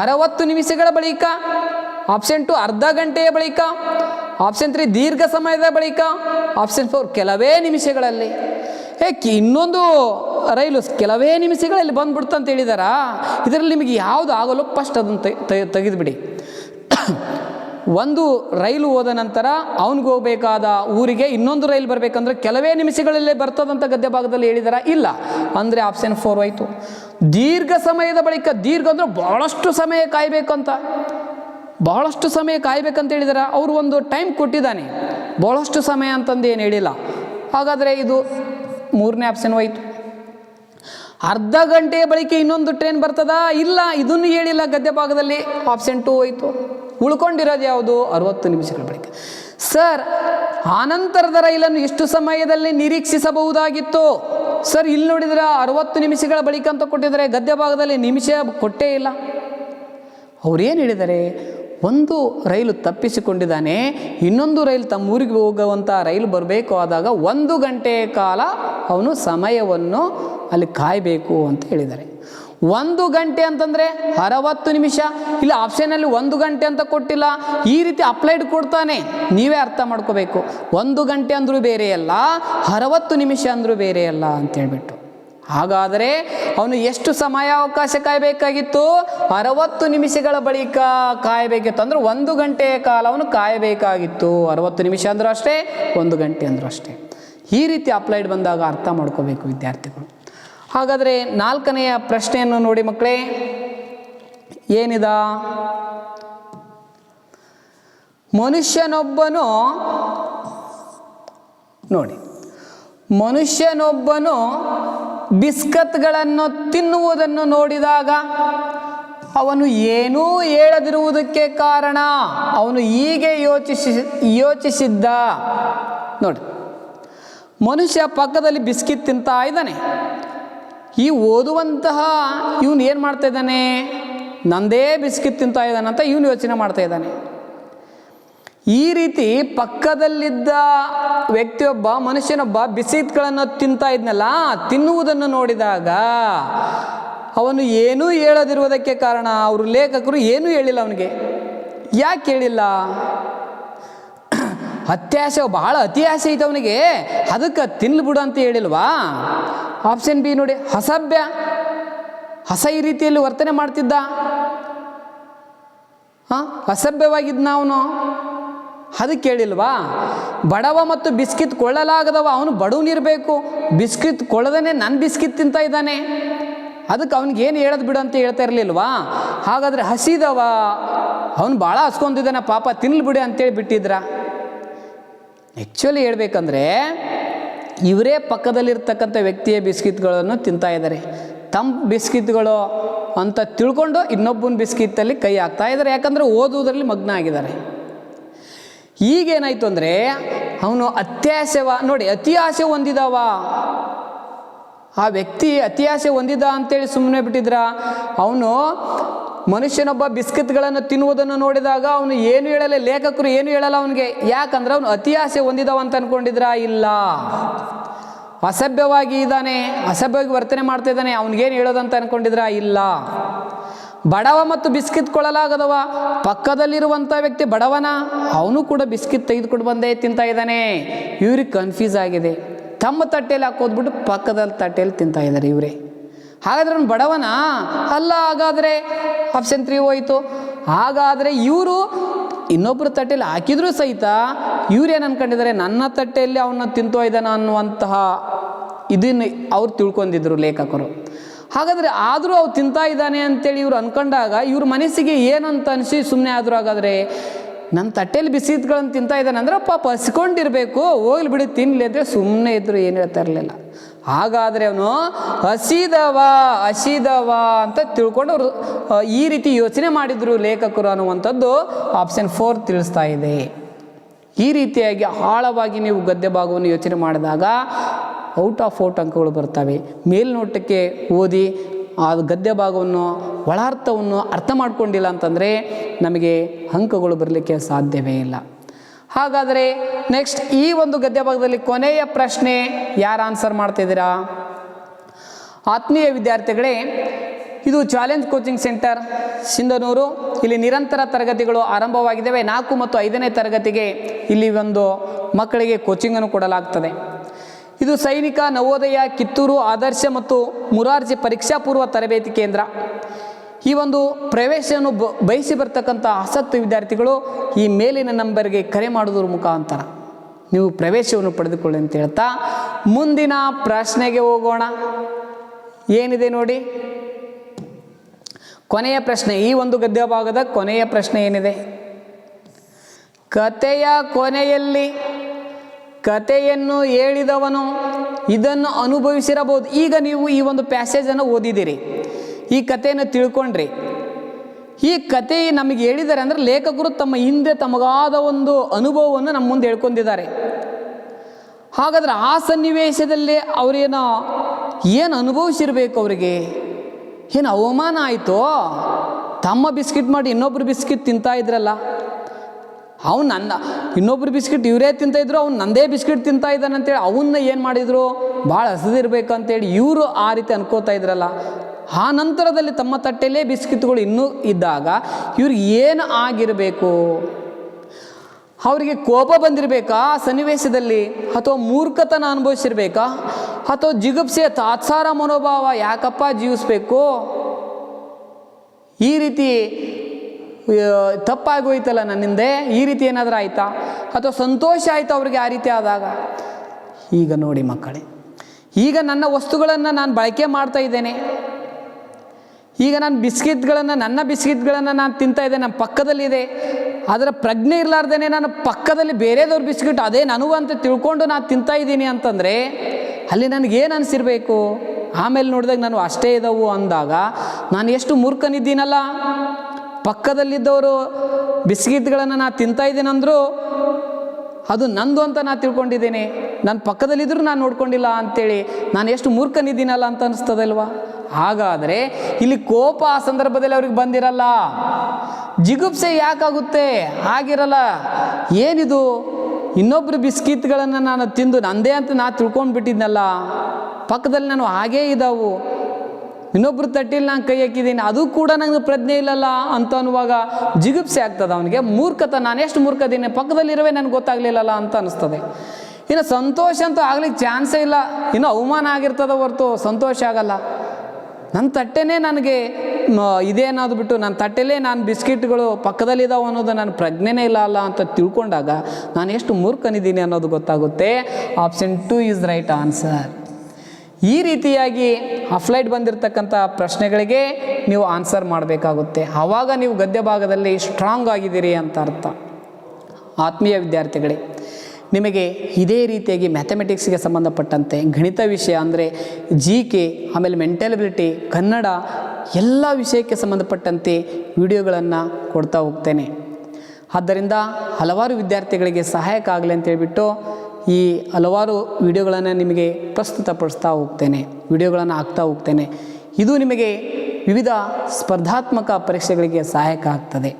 ಅರವತ್ತು ನಿಮಿಷಗಳ ಬಳಿಕ ಆಪ್ಷನ್ ಟು ಅರ್ಧ ಗಂಟೆಯ ಬಳಿಕ ಆಪ್ಷನ್ ತ್ರೀ ದೀರ್ಘ ಸಮಯದ ಬಳಿಕ ಆಪ್ಷನ್ ಫೋರ್ ಕೆಲವೇ ನಿಮಿಷಗಳಲ್ಲಿ. ಏಕೆ, ಇನ್ನೊಂದು ರೈಲು ಕೆಲವೇ ನಿಮಿಷಗಳಲ್ಲಿ ಬಂದ್ಬಿಡ್ತು ಅಂತ ಹೇಳಿದಾರಾ? ಇದರಲ್ಲಿ ನಿಮಗೆ ಯಾವುದು ಆಗಲು ಫಸ್ಟ್ ಅದನ್ನು ತೆಗೆ ತೆಗೆದುಬಿಡಿ. ಒಂದು ರೈಲು ಹೋದ ನಂತರ ಅವನಿಗೆ ಹೋಗಬೇಕಾದ ಊರಿಗೆ ಇನ್ನೊಂದು ರೈಲು ಬರಬೇಕಂದ್ರೆ ಕೆಲವೇ ನಿಮಿಷಗಳಲ್ಲೇ ಬರ್ತದಂತ ಗದ್ಯ ಭಾಗದಲ್ಲಿ ಹೇಳಿದಾರ, ಇಲ್ಲ. ಅಂದರೆ ಆಪ್ಷನ್ ಫೋರ್ ಆಯ್ತು ದೀರ್ಘ ಸಮಯದ ಬಳಿಕ, ದೀರ್ಘ ಅಂದರೆ ಬಹಳಷ್ಟು ಸಮಯ ಕಾಯಬೇಕಂತ. ಬಹಳಷ್ಟು ಸಮಯ ಕಾಯಬೇಕಂತ ಹೇಳಿದಾರ, ಅವರು ಒಂದು ಟೈಮ್ ಕೊಟ್ಟಿದ್ದಾನೆ. ಬಹಳಷ್ಟು ಸಮಯ ಅಂತಂದು ಏನು ಹೇಳಿಲ್ಲ. ಹಾಗಾದರೆ ಇದು ಮೂರನೇ ಆಪ್ಷನ್ ಹೋಯಿತು. ಅರ್ಧ ಗಂಟೆಯ ಬಳಿಕ ಇನ್ನೊಂದು ಟ್ರೈನ್ ಬರ್ತದಾ, ಇಲ್ಲ. ಇದನ್ನು ಹೇಳಿಲ್ಲ ಗದ್ಯ ಭಾಗದಲ್ಲಿ ಆಪ್ಷನ್ ಟು ಹೋಯ್ತು. ಉಳ್ಕೊಂಡಿರೋದು ಯಾವುದು? ಅರುವತ್ತು ನಿಮಿಷಗಳ ಬಳಿಕ. ಸರ್, ಆನಂತರದ ರೈಲನ್ನು ಎಷ್ಟು ಸಮಯದಲ್ಲಿ ನಿರೀಕ್ಷಿಸಬಹುದಾಗಿತ್ತು? ಸರ್, ಇಲ್ಲಿ ನೋಡಿದ್ರೆ ಅರುವತ್ತು ನಿಮಿಷಗಳ ಬಳಿಕ ಅಂತ ಕೊಟ್ಟಿದ್ದಾರೆ. ಗದ್ಯ ಭಾಗದಲ್ಲಿ ನಿಮಿಷ ಕೊಟ್ಟೇ ಇಲ್ಲ. ಅವ್ರೇನು ಹೇಳಿದ್ದಾರೆ? ಒಂದು ರೈಲು ತಪ್ಪಿಸಿಕೊಂಡಿದ್ದಾನೆ, ಇನ್ನೊಂದು ರೈಲು ತಮ್ಮ ಊರಿಗೆ ಹೋಗುವಂಥ ರೈಲು ಬರಬೇಕು ಆದಾಗ ಒಂದು ಗಂಟೆ ಕಾಲ ಅವನು ಸಮಯವನ್ನು ಅಲ್ಲಿ ಕಾಯಬೇಕು ಅಂತ ಹೇಳಿದ್ದಾರೆ. ಒಂದು ಗಂಟೆ ಅಂತಂದರೆ ಅರವತ್ತು ನಿಮಿಷ? ಇಲ್ಲ ಆಪ್ಷನಲ್ಲಿ ಒಂದು ಗಂಟೆ ಅಂತ ಕೊಟ್ಟಿಲ್ಲ. ಈ ರೀತಿ ಅಪ್ಲೈಡ್ ಕೊಡ್ತಾನೆ. ನೀವೇ ಅರ್ಥ ಮಾಡ್ಕೋಬೇಕು. ಒಂದು ಗಂಟೆ ಅಂದರೂ ಬೇರೆ ಅಲ್ಲ, ಅರವತ್ತು ನಿಮಿಷ ಅಂದರೂ ಬೇರೆ ಅಲ್ಲ ಅಂತ ಹೇಳ್ಬಿಟ್ಟು. ಹಾಗಾದರೆ ಅವನು ಎಷ್ಟು ಸಮಯ ಅವಕಾಶ ಕಾಯಬೇಕಾಗಿತ್ತು? ಅರವತ್ತು ನಿಮಿಷಗಳ ಬಳಿಕ ಕಾಯಬೇಕಿತ್ತು. ಅಂದರೆ ಒಂದು ಗಂಟೆಯ ಕಾಲ ಅವನು ಕಾಯಬೇಕಾಗಿತ್ತು. ಅರವತ್ತು ನಿಮಿಷ ಅಂದರೂ ಅಷ್ಟೇ, ಒಂದು ಗಂಟೆ ಅಂದರೂ ಅಷ್ಟೇ. ಈ ರೀತಿ ಅಪ್ಲೈಡ್ ಬಂದಾಗ ಅರ್ಥ ಮಾಡ್ಕೋಬೇಕು ವಿದ್ಯಾರ್ಥಿಗಳು. ಹಾಗಾದರೆ ನಾಲ್ಕನೆಯ ಪ್ರಶ್ನೆಯನ್ನು ನೋಡಿ ಮಕ್ಕಳೇ. ಏನಿದ? ಮನುಷ್ಯನೊಬ್ಬನು, ನೋಡಿ, ಮನುಷ್ಯನೊಬ್ಬನು ಬಿಸ್ಕತ್ಗಳನ್ನು ತಿನ್ನುವುದನ್ನು ನೋಡಿದಾಗ ಅವನು ಏನೂ ಹೇಳದಿರುವುದಕ್ಕೆ ಕಾರಣ? ಅವನು ಹೀಗೆ ಯೋಚಿಸಿ, ಯೋಚಿಸಿದ್ದ. ನೋಡಿ, ಮನುಷ್ಯ ಪಕ್ಕದಲ್ಲಿ ಬಿಸ್ಕಿತ್ ತಿಂತಾ ಇದ್ದಾನೆ. ಈ ಓದುವಂತಹ ಇವನು ಏನು ಮಾಡ್ತಾ ಇದ್ದಾನೆ? ನಂದೇ ಬಿಸ್ಕಿತ್ ತಿಂತಾ ಇದ್ದಾನೆ ಅಂತ ಇವನು ಯೋಚನೆ ಮಾಡ್ತಾ ಇದ್ದಾನೆ. ಈ ರೀತಿ ಪಕ್ಕದಲ್ಲಿದ್ದ ವ್ಯಕ್ತಿಯೊಬ್ಬ, ಮನುಷ್ಯನೊಬ್ಬ ಬಿಸಿಟ್ಗಳನ್ನು ತಿಂತಾ ಇದ್ನಲ್ಲ, ತಿನ್ನುವುದನ್ನು ನೋಡಿದಾಗ ಅವನು ಏನೂ ಹೇಳದಿರುವುದಕ್ಕೆ ಕಾರಣ ಅವರು ಲೇಖಕರು ಏನೂ ಹೇಳಿಲ್ಲ ಅವನಿಗೆ. ಯಾಕೆ ಹೇಳಿಲ್ಲ? ಅತ್ಯಾಸೆ ಬಹಳ ಅತಿ ಆಸೆ ಐತೆ ಅವನಿಗೆ. ಅದಕ್ಕೆ ತಿನ್ಬಿಡು ಅಂತ ಹೇಳಿಲ್ವಾ? ಆಪ್ಷನ್ ಬಿ ನೋಡಿ, ಹಸಭ್ಯ. ಹಸ ಈ ರೀತಿಯಲ್ಲಿ ವರ್ತನೆ ಮಾಡ್ತಿದ್ದ. ಹಾಂ? ಅಸಭ್ಯವಾಗಿದ್ನ ಅವನು ಅದಕ್ಕೆ ಕೇಳಿಲ್ವಾ? ಬಡವ ಮತ್ತು ಬಿಸ್ಕಿತ್ ಕೊಳ್ಳಲಾಗದವ ಅವನು ಬಡವನಿರಬೇಕು. ಬಿಸ್ಕಿತ್ ಕೊಳ್ಳದನೆ ನನ್ನ ಬಿಸ್ಕಿತ್ ತಿಂತ ಇದ್ದಾನೆ. ಅದಕ್ಕೆ ಅವ್ನಿಗೆ ಏನು ಹೇಳೋದು ಬಿಡು ಅಂತ ಹೇಳ್ತಾ ಇರಲಿಲ್ವಾ? ಹಾಗಾದರೆ ಹಸಿದವ, ಅವನು ಭಾಳ ಹಸ್ಕೊಂಡಿದ್ದಾನೆ ಪಾಪ, ತಿನ್ಲಿ ಅಂತೇಳಿ ಬಿಟ್ಟಿದ್ರ? ಆ್ಯಕ್ಚುಲಿ ಹೇಳ್ಬೇಕಂದ್ರೆ ಇವರೇ ಪಕ್ಕದಲ್ಲಿರ್ತಕ್ಕಂಥ ವ್ಯಕ್ತಿಯ ಬಿಸ್ಕಿತ್ಗಳನ್ನು ತಿಂತಾ ಇದ್ದಾರೆ. ತಮ್ಮ ಬಿಸ್ಕಿತ್ಗಳು ಅಂತ ತಿಳ್ಕೊಂಡು ಇನ್ನೊಬ್ಬನ ಬಿಸ್ಕಿತ್ತಲ್ಲಿ ಕೈ ಹಾಕ್ತಾ ಇದ್ದಾರೆ. ಯಾಕಂದರೆ ಓದುವುದರಲ್ಲಿ ಮಗ್ನ ಆಗಿದ್ದಾರೆ. ಈಗೇನಾಯಿತು ಅಂದರೆ ಅವನು ಅತ್ಯಾಸೆವ, ನೋಡಿ, ಅತಿ ಆಸೆ ಹೊಂದಿದವ. ಆ ವ್ಯಕ್ತಿ ಅತಿ ಆಸೆ ಹೊಂದಿದ ಅಂತೇಳಿ ಸುಮ್ಮನೆ ಬಿಟ್ಟಿದ್ರ? ಅವನು ಮನುಷ್ಯನೊಬ್ಬ ಬಿಸ್ಕಿತ್ಗಳನ್ನು ತಿನ್ನುವುದನ್ನು ನೋಡಿದಾಗ ಅವನು ಏನು ಹೇಳಲ್ಲ ಲೇಖಕರು ಏನು ಹೇಳಲ್ಲ ಅವನಿಗೆ. ಯಾಕಂದ್ರೆ ಅವನು ಅತಿ ಆಸೆ ಹೊಂದಿದವ ಅಂತ ಅನ್ಕೊಂಡಿದ್ರ? ಇಲ್ಲ. ಅಸಭ್ಯವಾಗಿ ಇದ್ದಾನೆ, ಅಸಭ್ಯವಾಗಿ ವರ್ತನೆ ಮಾಡ್ತಾ ಇದ್ದಾನೆ, ಅವನಿಗೇನು ಹೇಳೋದಂತ ಅನ್ಕೊಂಡಿದ್ರ? ಇಲ್ಲ. ಬಡವ ಮತ್ತು ಬಿಸ್ಕಿತ್ ಕೊಳ್ಳಲಾಗದವ ಪಕ್ಕದಲ್ಲಿರುವಂಥ ವ್ಯಕ್ತಿ ಬಡವನ? ಅವನು ಕೂಡ ಬಿಸ್ಕಿತ್ ತೆಗೆದುಕೊಂಡು ಬಂದೇ ತಿಂತಾ ಇದ್ದಾನೆ. ಇವ್ರಿಗೆ ಕನ್ಫ್ಯೂಸ್ ಆಗಿದೆ. ತಮ್ಮ ತಟ್ಟೆಯಲ್ಲಿ ಹಾಕೋದ್ಬಿಟ್ಟು ಪಕ್ಕದ ತಟ್ಟೆಯಲ್ಲಿ ತಿಂತಾ ಇದ್ದಾರೆ ಇವರೇ. ಹಾಗಾದ್ರೆ ಅವ್ನು ಬಡವನ? ಅಲ್ಲ, ಹಾಗಾದರೆ ಆಪ್ಷನ್ ತ್ರೀ ಹೋಯಿತು. ಹಾಗಾದರೆ ಇವರು ಇನ್ನೊಬ್ಬರ ತಟ್ಟೆಯಲ್ಲಿ ಹಾಕಿದರೂ ಸಹಿತ ಇವ್ರೇನು ಅನ್ಕೊಂಡಿದ್ದಾರೆ ನನ್ನ ತಟ್ಟೆಯಲ್ಲಿ ಅವನ್ನ ತಿಂತೋ ಇದ್ದಾನ ಅನ್ನುವಂತಹ ಇದನ್ನು ಅವ್ರು ತಿಳ್ಕೊಂಡಿದ್ರು ಲೇಖಕರು. ಹಾಗಾದರೆ ಆದರೂ ಅವ್ರು ತಿಂತಾ ಇದ್ದಾನೆ ಅಂತೇಳಿ ಇವ್ರು ಅನ್ಕೊಂಡಾಗ ಇವ್ರ ಮನಸ್ಸಿಗೆ ಏನಂತ ಅನಿಸಿ ಸುಮ್ಮನೆ ಆದರೂ ಹಾಗಾದರೆ ನನ್ನ ತಟ್ಟೆಯಲ್ಲಿ ಬಿಸಿದ್ಗಳನ್ನು ತಿಂತಾ ಇದ್ದಾನೆ ಅಂದರೆ ಪಾಪ ಹಸ್ಕೊಂಡಿರಬೇಕು, ಹೋಗ್ಲಿ ಬಿಡಿ ತಿನ್ನಲಿ ಅಂದರೆ ಸುಮ್ಮನೆ ಇದ್ರು ಏನು ಹೇಳ್ತಾ ಇರಲಿಲ್ಲ. ಹಾಗಾದರೆ ಅವನು ಹಸಿದವ ಹಸಿದವ ಅಂತ ತಿಳ್ಕೊಂಡು ಅವರು ಈ ರೀತಿ ಯೋಚನೆ ಮಾಡಿದರು ಲೇಖಕರು ಅನ್ನುವಂಥದ್ದು ಆಪ್ಷನ್ ಫೋರ್ ತಿಳಿಸ್ತಾ ಇದೆ. ಈ ರೀತಿಯಾಗಿ ಆಳವಾಗಿ ನೀವು ಗದ್ಯ ಭಾಗವನ್ನು ಯೋಚನೆ ಮಾಡಿದಾಗ ಔಟ್ ಆಫ್ ಔಟ್ ಅಂಕಗಳು ಬರ್ತವೆ. ಮೇಲ್ನೋಟಕ್ಕೆ ಓದಿ, ಆ ಗದ್ಯ ಭಾಗವನ್ನು, ಒಳಾರ್ಥವನ್ನು ಅರ್ಥ ಮಾಡಿಕೊಂಡಿಲ್ಲ ಅಂತಂದರೆ ನಮಗೆ ಅಂಕಗಳು ಬರಲಿಕ್ಕೆ ಸಾಧ್ಯವೇ ಇಲ್ಲ. ಹಾಗಾದರೆ ನೆಕ್ಸ್ಟ್ ಈ ಒಂದು ಗದ್ಯ ಭಾಗದಲ್ಲಿ ಕೊನೆಯ ಪ್ರಶ್ನೆ ಯಾರು ಆನ್ಸರ್ ಮಾಡ್ತಿದ್ದೀರಾ? ಆತ್ಮೀಯ ವಿದ್ಯಾರ್ಥಿಗಳೇ, ಇದು ಚಾಲೆಂಜ್ ಕೋಚಿಂಗ್ ಸೆಂಟರ್, ಸಿಂಧನೂರು. ಇಲ್ಲಿ ನಿರಂತರ ತರಗತಿಗಳು ಆರಂಭವಾಗಿದ್ದಾವೆ. ನಾಲ್ಕು ಮತ್ತು ಐದನೇ ತರಗತಿಗೆ ಇಲ್ಲಿ ಒಂದು ಮಕ್ಕಳಿಗೆ ಕೋಚಿಂಗನ್ನು ಕೊಡಲಾಗ್ತದೆ. ಇದು ಸೈನಿಕ ನವೋದಯ, ಕಿತ್ತೂರು, ಆದರ್ಶ ಮತ್ತು ಮುರಾರ್ಜಿ ಪರೀಕ್ಷಾ ಪೂರ್ವ ತರಬೇತಿ ಕೇಂದ್ರ. ಈ ಒಂದು ಪ್ರವೇಶವನ್ನು ಬಯಸಿ ಬರ್ತಕ್ಕಂಥ ಆಸಕ್ತ ವಿದ್ಯಾರ್ಥಿಗಳು ಈ ಮೇಲಿನ ನಂಬರ್ಗೆ ಕರೆ ಮಾಡೋದ್ರ ಮುಖಾಂತರ ನೀವು ಪ್ರವೇಶವನ್ನು ಪಡೆದುಕೊಳ್ಳಿ ಅಂತ ಹೇಳ್ತಾ, ಮುಂದಿನ ಪ್ರಶ್ನೆಗೆ ಹೋಗೋಣ. ಏನಿದೆ ನೋಡಿ? ಕೊನೆಯ ಪ್ರಶ್ನೆ, ಈ ಒಂದು ಗದ್ಯ ಭಾಗದ ಕೊನೆಯ ಪ್ರಶ್ನೆ ಏನಿದೆ? ಕತೆಯ ಕೊನೆಯಲ್ಲಿ ಕತೆಯನ್ನು ಹೇಳಿದವನು ಇದನ್ನು ಅನುಭವಿಸಿರಬಹುದು. ಈಗ ನೀವು ಈ ಒಂದು ಪ್ಯಾಸೇಜನ್ನು ಓದಿದ್ದೀರಿ. ಈ ಕಥೆಯನ್ನು ತಿಳ್ಕೊಂಡ್ರಿ. ಈ ಕತೆ ನಮಗೆ ಹೇಳಿದ್ದಾರೆ ಅಂದರೆ ಲೇಖಕರು ತಮ್ಮ ಹಿಂದೆ ತಮಗಾದ ಒಂದು ಅನುಭವವನ್ನು ನಮ್ಮ ಮುಂದೆ ಹೇಳ್ಕೊಂಡಿದ್ದಾರೆ. ಹಾಗಾದ್ರೆ ಆ ಸನ್ನಿವೇಶದಲ್ಲಿ ಅವರೇನೋ ಏನು ಅನುಭವಿಸಿರ್ಬೇಕು ಅವರಿಗೆ? ಏನು ಅವಮಾನ ಆಯಿತೋ? ತಮ್ಮ ಬಿಸ್ಕಿಟ್ ಮಾಡಿ ಇನ್ನೊಬ್ರು ಬಿಸ್ಕಿಟ್ ತಿಂತಾ ಇದ್ರಲ್ಲ. ಅವ್ನು ನನ್ನ ಇನ್ನೊಬ್ರು ಬಿಸ್ಕಿಟ್ ಇವರೇ ತಿಂತಾ ಇದ್ರು, ಅವ್ನು ನಂದೇ ಬಿಸ್ಕಿಟ್ ತಿಂತಾ ಇದ್ದಾನಂತೇಳಿ ಅವನ್ನ ಏನು ಮಾಡಿದ್ರು? ಭಾಳ ಹಸಿದಿರ್ಬೇಕು ಅಂತೇಳಿ ಇವರು ಆ ರೀತಿ ಅನ್ಕೋತಾ ಇದ್ರಲ್ಲ. ಆ ನಂತರದಲ್ಲಿ ತಮ್ಮ ತಟ್ಟೆಯಲ್ಲೇ ಬಿಸ್ಕಿತ್ಗಳು ಇನ್ನೂ ಇದ್ದಾಗ ಇವ್ರಿಗೆ ಏನು ಆಗಿರಬೇಕು? ಅವರಿಗೆ ಕೋಪ ಬಂದಿರಬೇಕಾ ಸನ್ನಿವೇಶದಲ್ಲಿ? ಅಥವಾ ಮೂರ್ಖತನ ಅನುಭವಿಸಿರ್ಬೇಕಾ? ಅಥವಾ ಜಿಗುಪ್ಸೆ ತಾತ್ಸಾರ ಮನೋಭಾವ ಯಾಕಪ್ಪ ಜೀವಿಸ್ಬೇಕು? ಈ ರೀತಿ ತಪ್ಪಾಗಿ ತಪ್ಪಾಗೋಯ್ತಲ್ಲ ನನ್ನಿಂದೆ ಈ ರೀತಿ ಏನಾದರೂ ಆಯಿತಾ? ಅಥವಾ ಸಂತೋಷ ಆಯಿತು ಅವ್ರಿಗೆ ಆ ರೀತಿ ಆದಾಗ? ಈಗ ನೋಡಿ ಮಕ್ಕಳೇ, ಈಗ ನನ್ನ ವಸ್ತುಗಳನ್ನು ನಾನು ಬಳಕೆ ಮಾಡ್ತಾ ಇದ್ದೇನೆ. ಈಗ ನಾನು ಬಿಸ್ಕಿಟ್ಗಳನ್ನು, ನನ್ನ ಬಿಸ್ಕಿಟ್ಗಳನ್ನು ನಾನು ತಿಂತಾ ಇದ್ದೆ ನಮ್ಮ ಪಕ್ಕದಲ್ಲಿದೆ ಅದರ ಪ್ರಜ್ಞೆ ಇರಲಾರ್ದೇ ನಾನು ಪಕ್ಕದಲ್ಲಿ ಬೇರೆದವ್ರ ಬಿಸ್ಕಿಟ್ ಅದೇ ನನಗೂ ಅಂತ ತಿಳ್ಕೊಂಡು ನಾನು ತಿಂತಾ ಇದ್ದೀನಿ ಅಂತಂದರೆ ಅಲ್ಲಿ ನನಗೇನು ಅನಿಸಿರ್ಬೇಕು? ಆಮೇಲೆ ನೋಡಿದಾಗ ನಾನು ಅಷ್ಟೇ ಇದ್ದವು ಅಂದಾಗ ನಾನು ಎಷ್ಟು ಮೂರ್ಖನಿದ್ದೀನಲ್ಲ? ಪಕ್ಕದಲ್ಲಿದ್ದವರು ಬಿಸ್ಕಿಟ್ಗಳನ್ನು ನಾನು ತಿಂತಾ ಇದ್ದೀನಂದರೂ ಅದು ನಂದು ಅಂತ ನಾನು ತಿಳ್ಕೊಂಡಿದ್ದೀನಿ. ನನ್ನ ಪಕ್ಕದಲ್ಲಿದ್ದರೂ ನಾನು ನೋಡ್ಕೊಂಡಿಲ್ಲ ಅಂಥೇಳಿ ನಾನು ಎಷ್ಟು ಮೂರ್ಖನಿದ್ದೀನಲ್ಲ ಅಂತ ಅನಿಸ್ತದಲ್ವಾ? ಹಾಗಾದರೆ ಇಲ್ಲಿ ಕೋಪ ಆ ಸಂದರ್ಭದಲ್ಲಿ ಅವ್ರಿಗೆ ಬಂದಿರಲ್ಲ. ಜಿಗುಪ್ಸೆ ಯಾಕಾಗುತ್ತೆ? ಆಗಿರಲ್ಲ ಏನಿದು? ಇನ್ನೊಬ್ಬರು ಬಿಸ್ಕಿತ್ಗಳನ್ನು ನಾನು ತಿಂದು ನಂದೇ ಅಂತ ನಾನು ತಿಳ್ಕೊಂಡ್ಬಿಟ್ಟಿದ್ನಲ್ಲ. ಪಕ್ಕದಲ್ಲಿ ನಾನು ಹಾಗೇ ಇದ್ದಾವು. ಇನ್ನೊಬ್ಬರು ತಟ್ಟಿಲಿ ನಾನು ಕೈ ಹಾಕಿದ್ದೀನಿ. ಅದು ಕೂಡ ನನಗೆ ಪ್ರಜ್ಞೆ ಇಲ್ಲಲ್ಲ ಅಂತ ಅನ್ನುವಾಗ ಜಿಗುಪ್ಸೆ ಆಗ್ತದೆ ಅವನಿಗೆ? ಮೂರ್ಖತ, ನಾನು ಎಷ್ಟು ಮೂರ್ಖದೀನಿ ಪಕ್ಕದಲ್ಲಿರುವೆ ನನಗೆ ಗೊತ್ತಾಗ್ಲಿಲ್ಲಲ್ಲ ಅಂತ ಅನಿಸ್ತದೆ ಇನ್ನು ಸಂತೋಷ ಅಂತೂ ಆಗ್ಲಿಕ್ಕೆ ಚಾನ್ಸೇ ಇಲ್ಲ. ಇನ್ನು ಅವಮಾನ ಆಗಿರ್ತದ ಹೊರತು ಸಂತೋಷ ಆಗಲ್ಲ. ನನ್ನ ತಟ್ಟೆನೇ ನನಗೆ ಇದೇ ಇದೆ ಅನ್ನೋದು ಬಿಟ್ಟು ನನ್ನ ತಟ್ಟೆಲೇ ನಾನು ಬಿಸ್ಕಿಟ್ಗಳು ಪಕ್ಕದಲ್ಲಿದ್ದಾವೆ ಅನ್ನೋದು ನನ್ನ ಪ್ರಜ್ಞೆನೇ ಇಲ್ಲ ಅಲ್ಲ ಅಂತ ತಿಳ್ಕೊಂಡಾಗ ನಾನು ಎಷ್ಟು ಮೂರ್ಖನಿದ್ದೀನಿ ಅನ್ನೋದು ಗೊತ್ತಾಗುತ್ತೆ. Option two is right answer ಈ ರೀತಿಯಾಗಿ ಅಫ್ಲೈಟ್ ಬಂದಿರತಕ್ಕಂಥ ಪ್ರಶ್ನೆಗಳಿಗೆ ನೀವು ಆನ್ಸರ್ ಮಾಡಬೇಕಾಗುತ್ತೆ. ಆವಾಗ ನೀವು ಗದ್ಯ ಭಾಗದಲ್ಲಿ ಸ್ಟ್ರಾಂಗ್ ಆಗಿದ್ದೀರಿ ಅಂತ ಅರ್ಥ. ಆತ್ಮೀಯ ವಿದ್ಯಾರ್ಥಿಗಳೇ ನಿಮಗೆ ಇದೇ ರೀತಿಯಾಗಿ ಮ್ಯಾಥಮೆಟಿಕ್ಸ್ಗೆ ಸಂಬಂಧಪಟ್ಟಂತೆ ಗಣಿತ ವಿಷಯ ಅಂದರೆ ಜಿ ಕೆ ಆಮೇಲೆ ಮೆಂಟಲಬಿಲಿಟಿ ಕನ್ನಡ ಎಲ್ಲ ವಿಷಯಕ್ಕೆ ಸಂಬಂಧಪಟ್ಟಂತೆ ವಿಡಿಯೋಗಳನ್ನು ಕೊಡ್ತಾ ಹೋಗ್ತೇನೆ. ಆದ್ದರಿಂದ ಹಲವಾರು ವಿದ್ಯಾರ್ಥಿಗಳಿಗೆ ಸಹಾಯಕ ಆಗಲಿ ಅಂತೇಳ್ಬಿಟ್ಟು ಈ ಹಲವಾರು ವಿಡಿಯೋಗಳನ್ನು ನಿಮಗೆ ಪ್ರಸ್ತುತಪಡಿಸ್ತಾ ಹೋಗ್ತೇನೆ, ವಿಡಿಯೋಗಳನ್ನು ಹಾಕ್ತಾ ಹೋಗ್ತೇನೆ. ಇದು ನಿಮಗೆ ವಿವಿಧ ಸ್ಪರ್ಧಾತ್ಮಕ ಪರೀಕ್ಷೆಗಳಿಗೆ ಸಹಾಯಕ ಆಗ್ತದೆ.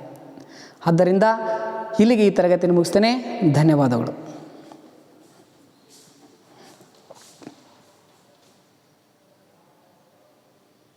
ಆದ್ದರಿಂದ ಇಲ್ಲಿಗೆ ಈ ತರಗತಿಯನ್ನು ಮುಗಿಸ್ತೇನೆ. ಧನ್ಯವಾದಗಳು.